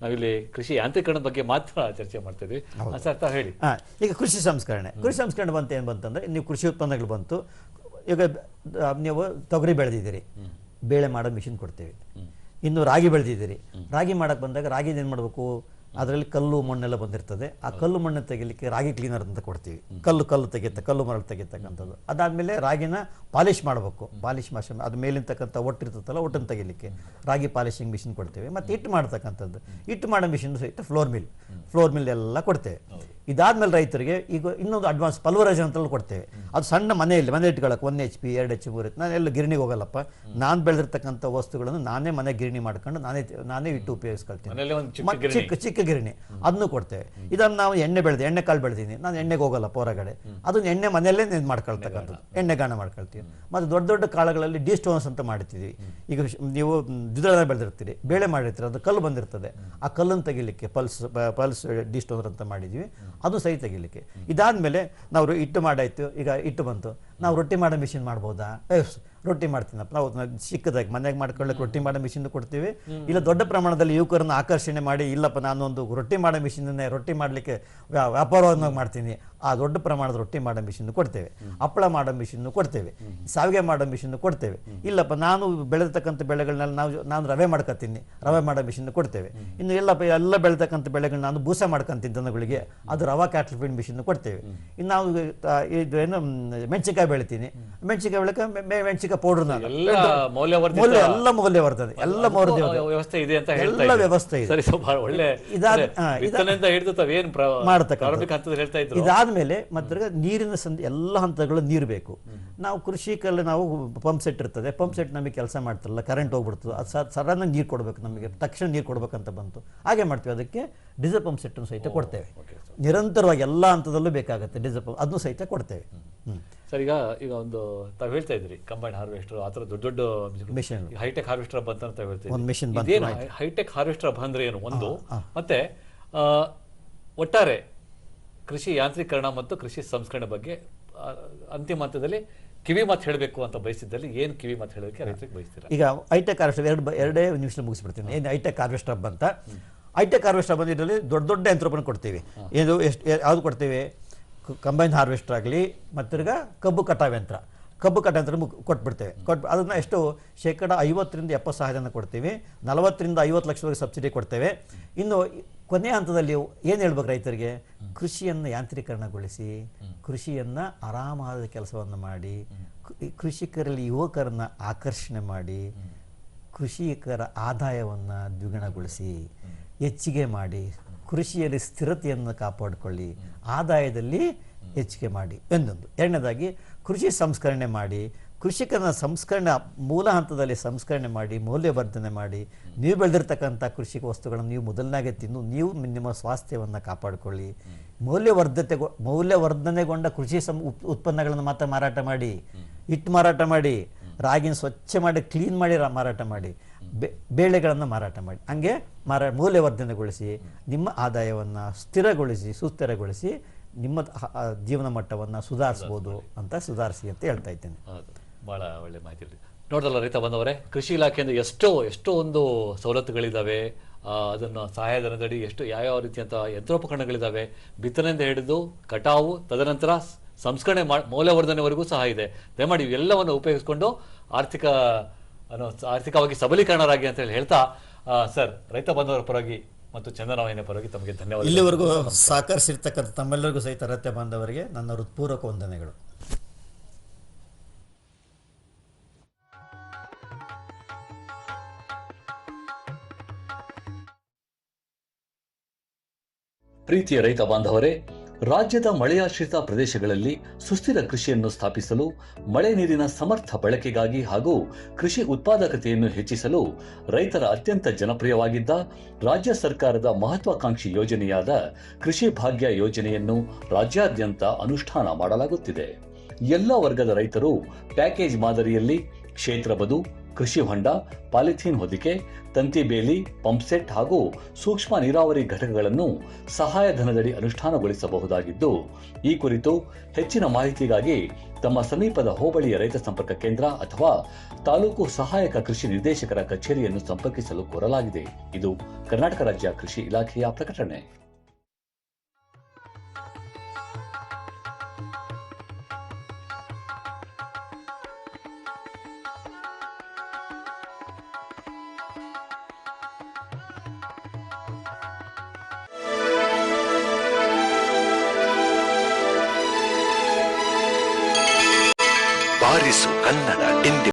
ನಾವಿಲ್ಲಿ ಕೃಷಿ ಯಾಂತ್ರೀಕರಣದ ಬಗ್ಗೆ ಮಾತ್ರ ಚರ್ಚೆ ಮಾಡ್ತೀವಿ ಸರ್ ತಾವು ಹೇಳಿ. ಹಾ, ಈಗ ಕೃಷಿ ಸಂಸ್ಕರಣೆ. ಕೃಷಿ ಸಂಸ್ಕರಣೆ ಬಂತು ಏನು ಬಂತಂದ್ರೆ ನೀವು ಕೃಷಿ ಉತ್ಪನ್ನಗಳು ಬಂತು ಈಗ ನೀವು ತೊಗರಿ ಬೆಳೆದಿದ್ದೀರಿ. ಬೇಳೆ ಮಾಡೋ ಮಿಷಿನ್ ಕೊಡ್ತೀವಿ. ಇನ್ನು ರಾಗಿ ಬೆಳೆದಿದ್ದೀರಿ. ರಾಗಿ ಮಾಡಕ್ಕೆ ಬಂದಾಗ ರಾಗಿ ಏನು ಮಾಡಬೇಕು? ಅದರಲ್ಲಿ ಕಲ್ಲು ಮಣ್ಣೆಲ್ಲ ಬಂದಿರ್ತದೆ. ಆ ಕಲ್ಲು ಮಣ್ಣು ತೆಗಿಲಿಕ್ಕೆ ರಾಗಿ ಕ್ಲೀನರ್ ಅಂತ ಕೊಡ್ತೀವಿ. ಕಲ್ಲು ಕಲ್ಲು ತೆಗೆಯುತ್ತೆ ಕಲ್ಲು ಮರಳು ತೆಗಿತಕ್ಕಂಥದ್ದು ಅದಾದಮೇಲೆ ರಾಗಿನ ಪಾಲಿಶ್ ಮಾಡಬೇಕು. ಪಾಲಿಶ್ ಮಾಷನ್ ಅದು ಮೇಲಿರ್ತಕ್ಕಂಥ ಒಟ್ಟಿರ್ತದಲ್ಲ ಒಟ್ಟನ್ನು ತೆಗಿಲಿಕ್ಕೆ. ರಾಗಿ ಪಾಲಿಶಿಂಗ್ ಮಿಷಿನ್ ಕೊಡ್ತೇವೆ. ಮತ್ತು ಹಿಟ್ಟು ಮಾಡ್ತಕ್ಕಂಥದ್ದು. ಹಿಟ್ಟು ಮಾಡೋ ಮಿಷಿನ್ ಸಹಿತ ಫ್ಲೋರ್ ಮಿಲ್ ಫ್ಲೋರ್ ಮಿಲ್ ಎಲ್ಲ ಕೊಡ್ತೇವೆ. ಇದಾದ್ಮೇಲೆ ರೈತರಿಗೆ ಈಗ ಇನ್ನೊಂದು ಅಡ್ವಾನ್ಸ್ ಪಲ್ವರೈಸರ್ ಅಂತ ಕೊಡ್ತೇವೆ. ಅದು ಸಣ್ಣ ಮನೆಯಲ್ಲಿ ಮನೆ ಇಟ್ಕೊಳ್ಳೋಕೆ ಒಂದು ಎಚ್ ಪಿ ಎರಡು ಎಚ್ ಮೂರು ನಾನು ಎಲ್ಲ ಗಿರಣಿಗೆ ಹೋಗಲ್ಲಪ್ಪ. ನಾನು ಬೆಳೆದಿರ್ತಕ್ಕಂಥ ವಸ್ತುಗಳನ್ನು ನಾನೇ ಮನೆ ಗಿರಣಿ ಮಾಡ್ಕೊಂಡು ನಾನೇ ನಾನೇ ಇಟ್ಟು ಉಪಯೋಗಿಸ್ಕೊಳ್ತೀನಿ. ಚಿಕ್ಕ ಚಿಕ್ಕ ಗಿರಣಿ. ಅದನ್ನು ಕೊಡ್ತೇವೆ. ಇದನ್ನು ನಾವು ಎಣ್ಣೆ ಬೆಳೆದು ಎಣ್ಣೆ ಕಾಳು ಬೆಳೆದೀನಿ ನಾನು ಎಣ್ಣೆಗೆ ಹೋಗಲ್ಲ ಹೊರಗಡೆ. ಅದನ್ನ ಎಣ್ಣೆ ಮನೆಯಲ್ಲೇ ಇದು ಮಾಡ್ಕೊಳ್ತಕ್ಕಂಥದ್ದು. ಎಣ್ಣೆ ಗಾಣ ಮಾಡ್ಕೊಳ್ತೀವಿ. ಮತ್ತು ದೊಡ್ಡ ದೊಡ್ಡ ಕಾಳುಗಳಲ್ಲಿ ಡಿ ಸ್ಟೋನ್ಸ್ ಅಂತ ಮಾಡ್ತೀವಿ. ಈಗ ನೀವು ದ್ವಿದಳ ಬೆಳೆದಿರ್ತೀರಿ. ಬೇಳೆ ಮಾಡಿರ್ತೀರಿ. ಅದು ಕಲ್ಲು ಬಂದಿರ್ತದೆ. ಆ ಕಲ್ಲನ್ನು ತೆಗಿಲಿಕ್ಕೆ ಪಲ್ಸ್ ಪಲ್ಸ್ ಡಿ ಸ್ಟೋನ್ಸ್ ಅಂತ ಮಾಡಿದ್ವಿ ಅದು ಸಹಿ ತೆಗಿಲಿಕ್ಕೆ. ಇದಾದ್ಮೇಲೆ ನಾವು ಹಿಟ್ಟು ಮಾಡಾಯ್ತು, ಈಗ ಹಿಟ್ಟು ಬಂತು. ನಾವು ರೊಟ್ಟಿ ಮಾಡೋ ಮಿಷಿನ್ ಮಾಡ್ಬೋದಾ? ರೊಟ್ಟಿ ಮಾಡ್ತೀನಪ್ಪ. ನಾವು ಚಿಕ್ಕದಾಗಿ ಮನೆಗೆ ಮಾಡ್ಕೊಳ್ಳೋಕೆ ರೊಟ್ಟಿ ಮಾಡೋ ಮಿಷಿನ್ ಕೊಡ್ತೀವಿ. ಇಲ್ಲ ದೊಡ್ಡ ಪ್ರಮಾಣದಲ್ಲಿ ಯುವಕರನ್ನು ಆಕರ್ಷಣೆ ಮಾಡಿ, ಇಲ್ಲಪ್ಪ, ನಾನೊಂದು ರೊಟ್ಟಿ ಮಾಡೋ ಮಿಷಿನ್ನೇ ರೊಟ್ಟಿ ಮಾಡಲಿಕ್ಕೆ ವ್ಯಾಪಾರವನ್ನಾಗಿ ಮಾಡ್ತೀನಿ. ಆ ದೊಡ್ಡ ಪ್ರಮಾಣದ ರೊಟ್ಟಿ ಮಾಡೋ ಮಿಷಿನ್ ಕೊಡ್ತೇವೆ. ಹಪ್ಪಳ ಮಾಡೋ ಮಿಷಿನ್ ಕೊಡ್ತೇವೆ. ಸಾವಿಗೆ ಮಾಡೋ ಮಿಷಿನ್ ಕೊಡ್ತೇವೆ. ಇಲ್ಲಪ್ಪ ನಾನು ಬೆಳೆದತಕ್ಕಂಥ ಬೆಳೆಗಳನ್ನೆಲ್ಲ ನಾವು ನಾನು ರವೆ ಮಾಡ್ಕೊತೀನಿ ರವೆ ಮಾಡೋ ಮಿಷಿನ್ ಕೊಡ್ತೇವೆ. ಇನ್ನು ಎಲ್ಲಪ್ಪ ಎಲ್ಲ ಬೆಳೆತಕ್ಕಂಥ ಬೆಳೆಗಳನ್ನ ನಾನು ಬೂಸ ಮಾಡ್ಕೊಂತೀನಿ ದನಗಳಿಗೆ. ಅದು ರವಾ ಕ್ಯಾಟ್ಲ್ ಫೀಡ್ ಮಿಷಿನ್ ಕೊಡ್ತೇವೆ. ಇನ್ನು ನಾವು ಇದು ಏನು ಮೆಣಸಿನ್ಕಾಯಿ ಬೆಳಿತೀನಿ. ಮೆಣಸಿನ್ಕಾಯಿ ಬೆಳಕ ಮೆಣಸಿನ್ಕಾಯಿ ಪೌಡರ್ ನಾನು. ಎಲ್ಲ ಮೌಲ್ಯ ಎಲ್ಲ ಮೌಲ್ಯವರ್ಧನೆ ಎಲ್ಲ ಮೌಲ್ಯ ವ್ಯವಸ್ಥೆ ಇದೆ ಅಂತ ಎಲ್ಲ ವ್ಯವಸ್ಥೆ ಇದೆ. ಒಳ್ಳೆ ಇದಾದ- ಹಿಡಿದು. ಹೇಳ್ತಾ ಇದ್ರು. ಇದಾದ್ಮೇಲೆ ಮತ್ತೆ ನೀರಿನ ಸಂದ ಎಲ್ಲ ಹಂತಗಳು ನೀರು ಬೇಕು. ನಾವು ಕೃಷಿಕಲ್ಲಿ ನಾವು ಪಂಪ್ ಸೆಟ್ ಇರ್ತದೆ. ಪಂಪ್ ಸೆಟ್ ನಮಗೆ ಕೆಲಸ ಮಾಡ್ತಿರಲ್ಲ ಕರೆಂಟ್ ಹೋಗ್ಬಿಡ್ತದೆ. ಅದು ಸಡನ್ನಾಗಿ ನೀರು ಕೊಡಬೇಕು ನಮಗೆ. ತಕ್ಷಣ ನೀರು ಕೊಡಬೇಕಂತ ಬಂತು. ಹಾಗೆ ಮಾಡ್ತೀವಿ. ಅದಕ್ಕೆ ಡಿಸಲ್ ಪಂಪ್ ಸೆಟ್ಟನ್ನು ಸಹಿತ ಕೊಡ್ತೇವೆ. ನಿರಂತರವಾಗಿ ಎಲ್ಲ ಹಂತದಲ್ಲೂ ಬೇಕಾಗುತ್ತೆ ಡಿಸಲ್ ಪಂಪ್ ಅದನ್ನು ಸಹಿತ ಕೊಡ್ತೇವೆ. ಸರ್ ಈಗ ಈಗ ಒಂದು ತಾವು ಹೇಳ್ತಾ ಇದ್ರಿ ಕಂಬೈನ್ ಹಾರ್ವೆಸ್ಟರ್ ಆ ಥರ ದೊಡ್ಡ ದೊಡ್ಡ ಮಿಷಿನ್. ಹೈಟೆಕ್ ಹಾರ್ವೆಸ್ಟರ್ ಬಂತ ಅಂತ ಹೇಳ್ತೀವಿ. ಹೈಟೆಕ್ ಹಾರ್ವೆಸ್ಟರ್ ಬಂದ್ರೆ ಏನು? ಒಂದು ಮತ್ತೆ ಒಟ್ಟಾರೆ ಕೃಷಿ ಯಾಂತ್ರೀಕರಣ ಮತ್ತು ಕೃಷಿ ಸಂಸ್ಕರಣೆ ಬಗ್ಗೆ ಅಂತಿಮ ಹಂತದಲ್ಲಿ ಕಿವಿ ಮಾತು ಹೇಳಬೇಕು ಅಂತ ಬಯಸಿದ್ದಲ್ಲಿ ಏನು ಕಿವಿ ಮಾತು ಹೇಳೋಕೆ ರೈತರಿಗೆ ಬಯಸ್ತೀರಾ? ಈಗ ಐಟೆಕ್ ಹಾರ್ವೆಸ್ಟರ್ ಎರಡು ಎರಡೇ ನಿಮಿಷ ಮುಗಿಸ್ಬಿಡ್ತೀನಿ. ಏನು ಐಟೆಕ್ ಹಾರ್ವೆಸ್ಟರ್ ಹಬ್ ಅಂತ ಐಟೆಕ್ ಹಾರ್ವೆಸ್ಟರ್ ಹಬ್ ಇದರಲ್ಲಿ ದೊಡ್ಡ ದೊಡ್ಡ ಯಂತ್ರೋಪಣೆ ಕೊಡ್ತೀವಿ. ಇದು ಎಷ್ಟು ಯಾವುದು ಕೊಡ್ತೀವಿ? ಕಂಬೈನ್ ಹಾರ್ವೆಸ್ಟರ್ ಆಗಲಿ ಮತ್ತಿರ್ಗ ಕಬ್ಬು ಕಟಾವ್ ಯಂತ್ರ. ಕಬ್ಬು ಕಟ ಯಂತ್ರ ಮುಗ್- ಕೊಟ್ಬಿಡ್ತೇವೆ. ಕೊಟ್ಟು ಅದನ್ನು ಎಷ್ಟು? ಶೇಕಡ ಐವತ್ತರಿಂದ ಎಪ್ಪತ್ತು ಸಹಾಯಧನ ಕೊಡ್ತೀವಿ. ನಲವತ್ತರಿಂದ ಐವತ್ತು ಲಕ್ಷದವರೆಗೆ ಸಬ್ಸಿಡಿ ಕೊಡ್ತೇವೆ. ಇನ್ನು ಕೊನೆಯ ಹಂತದಲ್ಲಿ ಏನು ಹೇಳ್ಬೇಕು ರೈತರಿಗೆ? ಕೃಷಿಯನ್ನು ಯಾಂತ್ರೀಕರಣಗೊಳಿಸಿ, ಕೃಷಿಯನ್ನು ಆರಾಮಾದ ಕೆಲಸವನ್ನು ಮಾಡಿ ಕೃಷಿಕರಲ್ಲಿ ಯುವಕರನ್ನು ಆಕರ್ಷಣೆ ಮಾಡಿ, ಕೃಷಿಕರ ಆದಾಯವನ್ನು ದ್ವಿಗುಣಗೊಳಿಸಿ, ಹೆಚ್ಚಿಗೆ ಮಾಡಿ, ಕೃಷಿಯಲ್ಲಿ ಸ್ಥಿರತೆಯನ್ನು ಕಾಪಾಡಿಕೊಳ್ಳಿ, ಆದಾಯದಲ್ಲಿ ಹೆಚ್ಚಿಗೆ ಮಾಡಿ ಒಂದೊಂದು ಎರಡನೇದಾಗಿ ಕೃಷಿ ಸಂಸ್ಕರಣೆ ಮಾಡಿ ಕೃಷಿಕನ ಸಂಸ್ಕರಣೆ ಮೂಲ ಹಂತದಲ್ಲಿ ಸಂಸ್ಕರಣೆ ಮಾಡಿ, ಮೌಲ್ಯವರ್ಧನೆ ಮಾಡಿ, ನೀವು ಬೆಳೆದಿರ್ತಕ್ಕಂಥ ಕೃಷಿ ವಸ್ತುಗಳನ್ನು ನೀವು ಮೊದಲನಾಗೆ ತಿಂದು ನೀವು ನಿಮ್ಮ ಸ್ವಾಸ್ಥ್ಯವನ್ನು ಕಾಪಾಡಿಕೊಳ್ಳಿ. ಮೌಲ್ಯವರ್ಧತೆ ಮೌಲ್ಯವರ್ಧನೆಗೊಂಡ ಕೃಷಿ ಸಂ ಉತ್ಪನ್ನಗಳನ್ನು ಮಾತ್ರ ಮಾರಾಟ ಮಾಡಿ, ಹಿಟ್ಟು ಮಾರಾಟ ಮಾಡಿ, ರಾಗಿನ ಸ್ವಚ್ಛ ಮಾಡಿ, ಕ್ಲೀನ್ ಮಾಡಿ ಮಾರಾಟ ಮಾಡಿ ಬೇಳೆಗಳನ್ನು ಮಾರಾಟ ಮಾಡಿ. ಹಂಗೆ ಮಾರಾ, ಮೌಲ್ಯವರ್ಧನೆಗೊಳಿಸಿ, ನಿಮ್ಮ ಆದಾಯವನ್ನು ಸ್ಥಿರಗೊಳಿಸಿ, ಸುಸ್ಥಿರಗೊಳಿಸಿ, ನಿಮ್ಮ ಜೀವನ ಮಟ್ಟವನ್ನು ಸುಧಾರಿಸ್ಬೋದು ಅಂತ ಸುಧಾರಿಸಿ ಅಂತ ಹೇಳ್ತಾ ಇದ್ದೇನೆ. ಭಾಳ ಒಳ್ಳೆ ಮಾಹಿತಿ ಇದೆ ನೋಡ್ದಲ್ಲ ರೈತ ಬಂದವರೇ? ಕೃಷಿ ಇಲಾಖೆಯಿಂದ ಎಷ್ಟೋ ಎಷ್ಟೋ ಒಂದು ಸವಲತ್ತುಗಳಿದ್ದಾವೆ ಅದನ್ನು ಸಹಾಯಧನದಡಿ ಎಷ್ಟು ಯಾವ್ಯಾವ ರೀತಿಯಂಥ ಯಂತ್ರೋಪಕರಣಗಳಿದ್ದಾವೆ ಬಿತ್ತನೆಯಿಂದ ಹಿಡಿದು ಕಟಾವು, ತದನಂತರ ಸಂಸ್ಕರಣೆ ಮೌಲ್ಯವರ್ಧನೆವರೆಗೂ ಸಹ ಇದೆ. ದಯಮಾಡಿ ಇವೆಲ್ಲವನ್ನು ಉಪಯೋಗಿಸ್ಕೊಂಡು ಆರ್ಥಿಕ ಆರ್ಥಿಕವಾಗಿ ಸಬಲೀಕರಣರಾಗಿ ಅಂತ ಹೇಳಿ ಹೇಳ್ತಾ ಸರ್, ರೈತ ಬಂಧುವರ ಪರವಾಗಿ ಮತ್ತು ಚಂದನವಾಹಿನಿಯ ಪರವಾಗಿ ತಮಗೆ ಧನ್ಯವಾದ ಇಲ್ಲಿವರೆಗೂ ಸಹಕರಿಸಿರ್ತಕ್ಕಂಥ ತಮ್ಮೆಲ್ಲರಿಗೂ ಸಹಿತ ರೈತ ಬಾಂಧವರಿಗೆ ನನ್ನ ಹೃತ್ಪೂರ್ವಕ ವಂದನೆಗಳು. ಪ್ರೀತಿಯ ರೈತ ಬಾಂಧವರೇ, ರಾಜ್ಯದ ಮಳೆಯಾಶ್ರಿತ ಪ್ರದೇಶಗಳಲ್ಲಿ ಸುಸ್ಥಿರ ಕೃಷಿಯನ್ನು ಸ್ಥಾಪಿಸಲು, ಮಳೆ ನೀರಿನ ಸಮರ್ಥ ಬಳಕೆಗಾಗಿ ಹಾಗೂ ಕೃಷಿ ಉತ್ಪಾದಕತೆಯನ್ನು ಹೆಚ್ಚಿಸಲು ರೈತರ ಅತ್ಯಂತ ಜನಪ್ರಿಯವಾಗಿದ್ದ ರಾಜ್ಯ ಸರ್ಕಾರದ ಮಹತ್ವಾಕಾಂಕ್ಷಿ ಯೋಜನೆಯಾದ ಕೃಷಿ ಭಾಗ್ಯ ಯೋಜನೆಯನ್ನು ರಾಜ್ಯಾದ್ಯಂತ ಅನುಷ್ಠಾನ ಮಾಡಲಾಗುತ್ತಿದೆ. ಎಲ್ಲ ವರ್ಗದ ರೈತರು ಪ್ಯಾಕೇಜ್ ಮಾದರಿಯಲ್ಲಿ ಕ್ಷೇತ್ರ ಬದು ಕೃಷಿ ಹೊಂಡ, ಪಾಲಿಥೀನ್ ಹೊದಿಕೆ, ತಂತಿ ಬೇಲಿ ಪಂಪ್ಸೆಟ್ ಹಾಗೂ ಸೂಕ್ಷ್ಮ ನೀರಾವರಿ ಘಟಕಗಳನ್ನು ಸಹಾಯಧನದಡಿ ಅನುಷ್ಠಾನಗೊಳಿಸಬಹುದಾಗಿದ್ದು, ಈ ಕುರಿತು ಹೆಚ್ಚಿನ ಮಾಹಿತಿಗಾಗಿ ತಮ್ಮ ಸಮೀಪದ ಹೋಬಳಿಯ ರೈತ ಸಂಪರ್ಕ ಕೇಂದ್ರ ಅಥವಾ ತಾಲೂಕು ಸಹಾಯಕ ಕೃಷಿ ನಿರ್ದೇಶಕರ ಕಚೇರಿಯನ್ನು ಸಂಪರ್ಕಿಸಲು ಕೋರಲಾಗಿದೆ. ಇದು ಕರ್ನಾಟಕ ರಾಜ್ಯ ಕೃಷಿ ಇಲಾಖೆಯ ಪ್ರಕಟಣೆ.